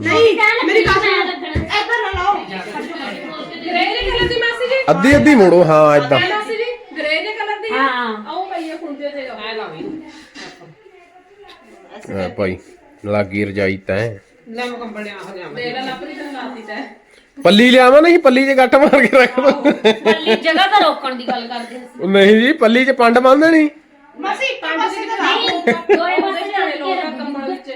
ਨਹੀਂ ਮੇਰੀ ਗੱਲ ਮੈਂ ਸੁਣੋ। ਲੱਗਣਾ। ਇੱਧਰ ਨਾ ਲਾਓ। ਗ੍ਰੇ ਦੇ ਕਲਰ ਦੀ ਮਾਸੀ ਜੀ? ਅੱਧੀ ਅੱਧੀ ਮੋੜੋ ਹਾਂ ਇਦਾਂ ਐ ਮਾਸੀ ਜੀ ਗ੍ਰੇ ਦੇ ਕਲਰ ਦੀ ਹਾਂ। ਆਓ ਭਈਆ ਖੁੰਝੇ ਤੇ ਐ ਲਾਵੀ ਹਾਂ ਭਾਈ ਲੱਗੀ ਰਜਾਈ ਤੈਂ। ਲੈ ਮੈਂ ਹੋ ਲਿਆ ਮੇਰਾ ਲੱਭਦੀ ਤਾਂ ਲਾਤੀ ਤੈ। ਪੱਲੀ ਲਿਆਵਾਂ ਨਹੀਂ ਪੱਲੀ 'ਚ ਗੱਠ ਮਾਰ ਕੇ ਰੱਖ ਦੋ। ਪੱਲੀ ਜਗ੍ਹਾ ਤਾਂ ਰੋਕਣ ਦੀ ਗੱਲ ਕਰਦੇ ਸੀ। ਉਹ ਨਹੀਂ ਜੀ ਪੱਲੀ 'ਚ ਪੰਡ ਬੰਨ ਦੇਣੀ ਮਸੀ ਇੱਕ ਪਾਸੇ ਤੇ ਲਾਓ ਨਹੀਂ ਦੋਏ ਉਹਦੇ ਪਾਸੇ ਜਾਣੇ ਲੜ ਲੋਕ ਕੇ ਕੰਬਲ ਵਿੱਚ।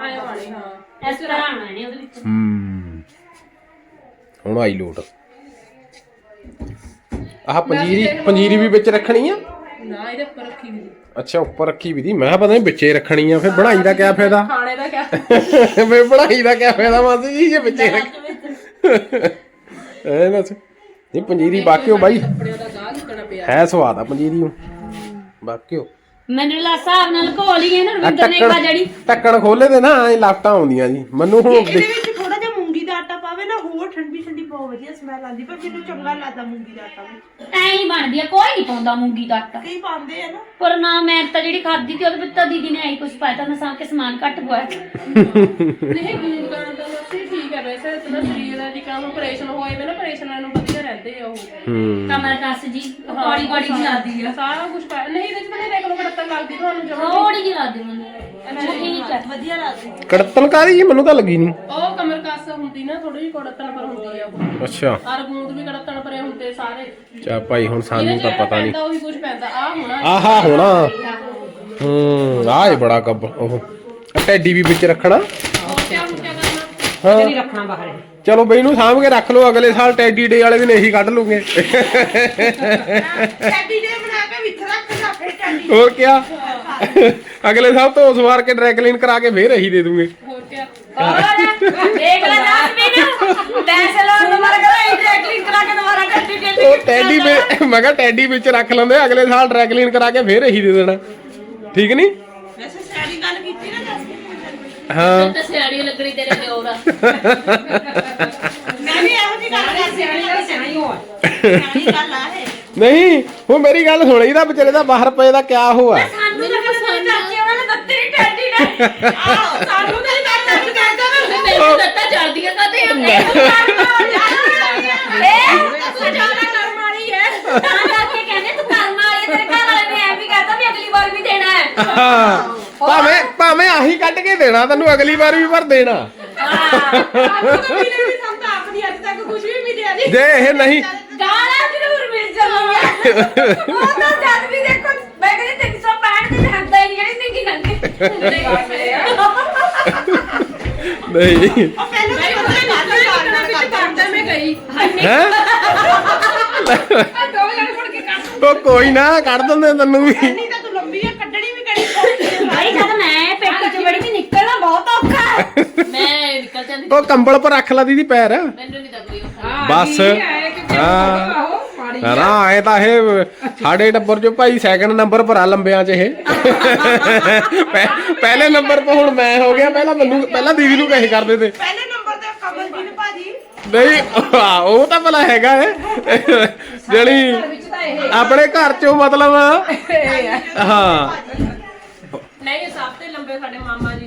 ਆਏ ਵਾਲੀ ਹਾਂ। ਇਸ ਤਰ੍ਹਾਂ ਆਉਣਾ ਨੇ ਉਹਦੇ ਵਿੱਚ। ਹੂੰ। ਹੁਣ ਆਈ ਲੋਟ। ਆਹ ਪੰਜੀਰੀ ਪੰਜੀਰੀ ਵੀ ਵਿੱਚ ਰੱਖਣੀ ਆ? ਨਾ ਇਹਦੇ ਉੱਪਰ ਰੱਖੀ ਵੀ ਅੱਛਾ ਉੱਪਰ ਰੱਖੀ ਵੀ ਦੀ। ਮੈਂ ਕਿਹਾ ਪਤਾ ਨਹੀਂ ਵਿੱਚੇ ਰੱਖਣੀ ਆ ਫਿਰ ਬਣਾਈ ਦਾ ਕੀ ਫਾਇਦਾ? ਖਾਣੇ ਦਾ ਕਿਆ ਫੇ ਬਣਾਈ ਦਾ ਕੀ ਫਾਇਦਾ ਮਾਸੀ ਜੀ ਜੇ ਵਿੱਚੇ ਰੱਖ ਐ ਦੱਸ। ਇਹ ਪੰਜੀਰੀ ਬਾਕਿਓ ਬਾਈ। ਕੱਪੜਿਆਂ ਦਾ ਗਾਹ ਨਿਕਣਾ ਪਿਆ। ਹੈ ਸਵਾਦ ਆ ਪੰਜੀਰੀ ਨੂੰ। ਬਾਕਿਓ। ਮੈਨੂੰ ਲਾ ਹਿਸਾਬ ਨਾਲ ਘੋਲ ਹੀ ਨਾ ਰਵਿੰਦਰ ਨੇ ਇੱਕ ਜਿਹੜੀ ਢੱਕਣ ਖੋਲੇ ਤੇ ਨਾ ਐ ਲਾਫਟਾਂ ਆਉਂਦੀਆਂ ਜੀ। ਮੈਨੂੰ ਹੁਣ ਇਹਦੇ ਵਿੱਚ ਥੋੜਾ ਜਿਹਾ ਮੂੰਗੀ ਦਾ ਆਟਾ ਪਾਵੇ ਨਾ ਹੋਰ ਠੰਡੀ ਠੰਡੀ ਬਹੁਤ ਵਧੀਆ ਸਮੈਲ ਆਉਂਦੀ ਪਰ ਮੈਨੂੰ ਚੰਗਾ ਲੱਗਦਾ ਮੂੰਗੀ ਦਾ ਆਟਾ ਐਂ ਹੀ ਬਣਦੀ ਆ ਕੋਈ ਨਹੀਂ ਪਾਉਂਦਾ ਮੂੰਗੀ ਦਾ ਆਟਾ। ਕਈ ਪਾਉਂਦੇ ਆ ਨਾ। ਪਰ ਨਾ ਮੈਂ ਤਾਂ ਜਿਹੜੀ ਖਾਦੀ ਤੀ ਉਹਦੇ ਵਿੱਚ ਤਾਂ ਦੀਦੀ ਨੇ ਐਂ ਕੁਝ ਪਾਇਆ ਤਾਂ ਮੈਂ ਸਾਂ ਕੇ ਸਮਾਨ ਘੱਟ ਪਵਾਇਆ। ਨਹੀਂ ਗੂੰਦ ਕਰਨ ਦਾ ਮਾਸੀ ਠੀਕ ਹੈ ਵੈਸੇ ਤੇਰਾ ਸਰੀਰ ਦਾ ਜੀ ਕੰਮ ਆਪਰੇਸ਼ਨ ਹੋਏ ਵੇ ਨਾ ਆਪਰੇਸ਼ਨ ਨੂੰ ਵਧੀਆ ਰਹਿੰਦੇ ਆ ਉਹ। ਹੂੰ ਕਮਰ ਕੱਸ ਜੀ ਹੌਲੀ ਹੌਲੀ ਜੀ ਆ। ਸਾਰਾ ਕੁਝ ਪਾਇਆ ਨਹੀਂ ਇਹਦੇ ਚ ਮੈਨੂੰ ਦੇਖ ਲਓ ਕੜਤਨ ਲੱਗਦੀ ਤੁਹਾਨੂੰ ਜਮਾ ਹੌਲੀ ਜੀ ਲਾਦੀ ਮੈਨੂੰ। ਅੱਛਾ। ਠੀਕ ਹੈ ਵਧੀਆ ਲੱਗਦੀ। ਕੜਤਨ ਕਾਦੀ ਜੀ ਮੈਨੂੰ ਤਾਂ ਲੱਗੀ ਨਹੀਂ ਉਹ ਕੱਸ ਹੁੰਦੀ ਨਾ ਥੋੜੀ ਜਿਹੀ ਕੜਤਨ ਪਰ ਹੁੰਦੀ ਆ ਉਹ। ਅੱਛਾ। ਅਰ ਗੂੰਦ ਵੀ ਕੜਤਨ ਪਰੇ ਹੁੰਦੇ ਸਾਰੇ। ਚਾ ਭਾਈ ਹੁਣ ਸਾਨੂੰ ਤਾਂ ਪਤਾ ਨਹੀਂ। ਪੈਂਦਾ ਉਹੀ ਕੁਝ ਪੈਂਦਾ। ਆ ਹੋਣਾ। ਆਹਾ ਹੋਣਾ। ਹੂੰ ਆਹ ਇਹ ਬੜਾ ਕੱਬ ਉਹ। ਟੈਡੀ ਵੀ ਵਿੱਚ ਰੱਖਣਾ। ਕਰਨਾ ਹਾਂ। ਨਹੀਂ ਰੱਖਣਾ ਬਾਹਰ ਚਲੋ ਬਈ ਨੂੰ ਸਾਂਭ ਕੇ ਰੱਖ ਲਓ। ਅਗਲੇ ਸਾਲ ਟੈਡੀ ਡੇ ਵਾਲੇ ਦਿਨ ਇਹੀ ਕੱਢ ਲੂਗੇ। ਟੈਡੀ ਦੇ ਬਣਾ ਕੇ ਵਿੱਚ ਰੱਖ ਹੋਰ ਕਿਆ? ਅਗਲੇ ਸਾਲ ਤੋਂ ਉਸ ਵਾਰ ਕੇ ਡਰਾਈ ਕਲੀਨ ਕਰਾ ਕੇ ਫੇਰ ਇਹੀ ਦੇ ਦੂੰਗੇ। ਹੋਰ ਕਿਆ? ਦੇਖ ਲੈ ਲਾਉਣ ਨੂੰ ਮਰ ਗਿਆ ਇੰਟਰੈਕਟਿੰਗ ਕਰਾ ਕੇ ਦੁਬਾਰਾ ਟੱਟੀ ਟੱਟੀ ਉਹ ਟੈਡੀ ਵਿੱਚ ਮੈਂ ਕਿਹਾ ਟੈਡੀ ਵਿੱਚ ਰੱਖ ਲੈਂਦੇ ਅਗਲੇ ਸਾਲ ਕਲੀਨ ਕਰਾ ਕੇ ਫੇਰ ਇਹੀ ਦੇ ਦੇਣਾ। ਠੀਕ ਨਹੀਂ ਵੈਸੇ ਸਾਡੀ ਗੱਲ ਕੀਤੀ ਨਾ ਜਸਮੀਨ ਹਾਂ। ਤਾਂ ਸਿਆੜੀ ਲੱਗਣੀ ਤੇਰੇ ਦਿਓਰ ਆ। ਮੈਂ ਵੀ ਇਹੋ ਜਿਹੀ ਗੱਲ ਕਰਦੀ ਸਿਆਣੀ ਦਾ ਸਿਆਣੀ ਹੋ ਸਿਆਣੀ ਗੱਲ ਆ ਇਹ। ਨਹੀਂ ਉਹ ਮੇਰੀ ਗੱਲ ਸੁਣ ਇਹਦਾ ਵਿਚਾਰੇ ਦਾ ਬਾਹਰ ਪਏ ਦਾ ਕਿਆ ਹੋਆ? ਸਾਨੂੰ ਤਾਂ ਪਸੰਦ ਚਾਚੀ ਉਹਨਾਂ ਨੇ ਦਿੱਤੀ ਨਹੀਂ ਟੱਟੀ ਨੇ। ਆਹੋ ਸਾਨੂੰ ਤਾਂ ਨਹੀਂ ਕਰਦਾ ਨਹੀਂ ਕਰਦਾ ਮੈਨੂੰ ਦਿੱਤਾ ਜਲਦੀਆਂ ਕਾਤੇ ਇਹ ਸਜਾਣਾ ਕਰਮ ਵਾਲੀ ਹੈ ਤਾਂ ਕਰਕੇ ਕਹਿੰਦੇ ਤੂੰ ਕਰਮ ਵਾਲੀ ਤੇਰੇ ਘਰ ਵਾਲੇ ਨੇ ਐ ਵੀ ਕਹਤਾ ਵੀ ਅਗਲੀ ਵਾਰ ਵੀ ਦੇਣਾ ਹੈ। ਹਾਂ ਭਾਵੇਂ ਭਾਵੇਂ ਆਹੀ ਕੱਢ ਕੇ ਦੇਣਾ ਤੈਨੂੰ ਅਗਲੀ ਵਾਰ ਵੀ ਪਰ ਦੇਣਾ। ਸਾਨੂੰ ਤਾਂ ਦੀ ਅੱਜ ਤੱਕ ਕੁਝ ਵੀ ਮਿਲਿਆ ਨਹੀਂ। ਜੇ ਇਹ ਨਹੀਂ ਗਾਲਾਂ ਜ਼ਰੂਰ ਮਿਲ ਜਾਂਦੀਆਂ ਉਹ ਤਾਂ ਜਦ ਵੀ ਦੇਖੋ ਮੈਂ ਕਹਿੰਦੀ 365 ਦਿਨ ਹੱਦਾ ਹੀ ਨਹੀਂ ਜਿਹੜੀ ਜ਼ਿੰਦਗੀ ਲੰਘੇ ਨਹੀਂ। ਉਹ ਪਹਿਲਾਂ ਤਾਂ ਪਤਾ ਨਹੀਂ ਗੱਲ ਵਿੱਚ ਕਰਦਾ ਮੈਂ ਗਈ। ਹੈ? ਆ ਦੋ ਜਣ ਫੜ ਕੇ ਕੱਢ ਉਹ ਕੋਈ ਨਾ ਕੱਢ ਦਿੰਦੇ ਤੈਨੂੰ ਵੀ। ਨਹੀਂ ਤਾਂ ਤੂੰ ਲੰਬੀ ਆ ਕੱਢਣੀ ਵੀ ਕਿਹੜੀ ਸੌਖੀ ਹੈ ਭਾਈ ਜਦ ਮੈਂ ਪੇਟੀ ਚ ਵੜੀ ਵੀ ਨਿਕਲਣਾ ਬਹੁਤ ਔਖਾ ਹੈ। ਮੈਂ ਨਿਕਲ ਜਾਂਦੀ। ਉਹ ਕੰਬਲ ਪਰ ਰੱਖ ਲਾ ਦੀਦੀ ਪੈਰ। ਮੈਨੂੰ ਨਹੀਂ ਤਕਲੀ ਬਸ। ਹਾਂ ਨਾ ਆਏ ਤਾਂ ਇਹ ਸਾਡੇ ਟੱਬਰ ਚੋਂ ਭਾਈ ਸੈਕੰਡ ਨੰਬਰ ਪਰ ਆ ਲੰਬਿਆਂ ਚ ਇਹ। ਪਹਿ- ਪਹਿਲੇ ਨੰਬਰ 'ਤੇ ਹੁਣ ਮੈਂ ਹੋ ਗਿਆ ਪਹਿਲਾਂ ਮੈਨੂੰ ਪਹਿਲਾਂ ਦੀਦੀ ਨੂੰ ਕਹੇ ਕਰਦੇ ਤੇ। ਪਹਿਲੇ ਨੰਬਰ ਤੇ ਕਮਲ ਜੀ ਨੇ ਭਾਜੀ। ਨਹੀਂ ਆਹ, ਉਹ ਤਾਂ ਭਲਾ ਹੈਗਾ ਹੈ। ਜਿਹੜੀ ਆਪਣੇ ਘਰ ਚੋਂ ਮਤਲਬ ਹਾਂ। ਨਹੀਂ ਲੰਬੇ ਸਾਡੇ ਮਾਮਾ ਜੀ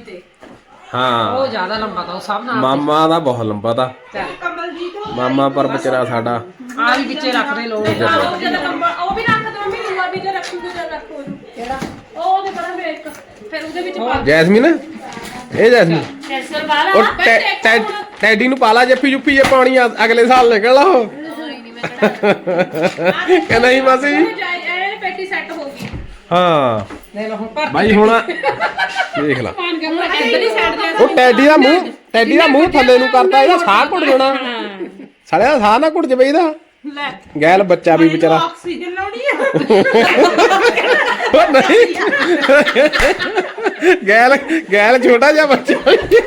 ਹਾਂ। ਉਹ ਜ਼ਿਆਦਾ ਲੰਬਾ ਤਾਂ ਉਹ ਸਭ ਨਾਲ ਮਾਮਾ ਦਾ ਬਹੁਤ ਲੰਬਾ ਤਾ। ਕਮਲਜੀਤ ਮਾਮਾ ਪਰ ਵਿਚਾਰਾ ਸਾਡਾ। ਆ ਵੀ ਵਿੱਚੇ ਰੱਖਦੇ ਲੋਕ। ਉਹ ਜਿਹੜਾ ਲੰਬਾ ਉਹ ਵੀ ਰੱਖ ਦੋ ਮੰਮੀ ਦੂਆ ਵੀ ਜੇ ਰੱਖੂਗੇ ਤਾਂ ਰੱਖੋ। ਕਿਹੜਾ? ਉਹ ਉਹਦੇ ਕਰਾਂਗੇ ਇੱਕ। ਫਿਰ ਉਹਦੇ ਵਿੱਚ ਪਾ ਜੈਸਮੀਨ? ਇਹ ਜੈਸਮੀਨ? ਸੈਸਰ ਵਾਲਾ ਉਹ ਟੈਡੀ ਨੂੰ ਪਾਲਾ ਜੱਫੀ ਜੁੱਫੀ ਜੇ ਪਾਉਣੀ ਆ ਅਗਲੇ ਸਾਲ ਨਿਕਲਣਾ ਉਹ। ਕਿ ਨਹੀਂ ਮਾਸੀ? ਜੀ ਇਹ ਪੇਟੀ ਸੈੱਟ ਹੋ ਗਈ। ਹਾਂ। ਲੈ ਲਓ ਹੁਣ ਪਰ ਬਾਈ ਹੁਣ ਦੇਖ ਲਾ। ਪਾਣ ਕੇ ਮੁੜ ਕੇ ਇਧਰਲੀ ਸਾਈਡ ਦੇ। ਉਹ ਟੈਡੀ ਦਾ ਮੂੰਹ ਟੈਡੀ ਦਾ ਮੂੰਹ ਥੱਲੇ ਨੂੰ ਕਰਤਾ ਇਹਦਾ ਸਾਹ ਘੁੱਟ ਜਾਣਾ। ਸਾਲਿਆ ਦਾ ਸਾਹ ਨਾ ਘੁੱਟ ਜਵੇ ਇਹਦਾ। ਲੈ। ਗੈਲ ਬੱਚਾ ਵੀ ਵਿਚਾਰਾ। ਆਕਸੀਜਨ ਲਾਉਣੀ ਆ। ਉਹ ਨਹੀਂ। ਗੈਲ ਗੈਲ ਛੋਟਾ ਜਿਹਾ ਬੱਚਾ ਗੱਲ ਕਿਆ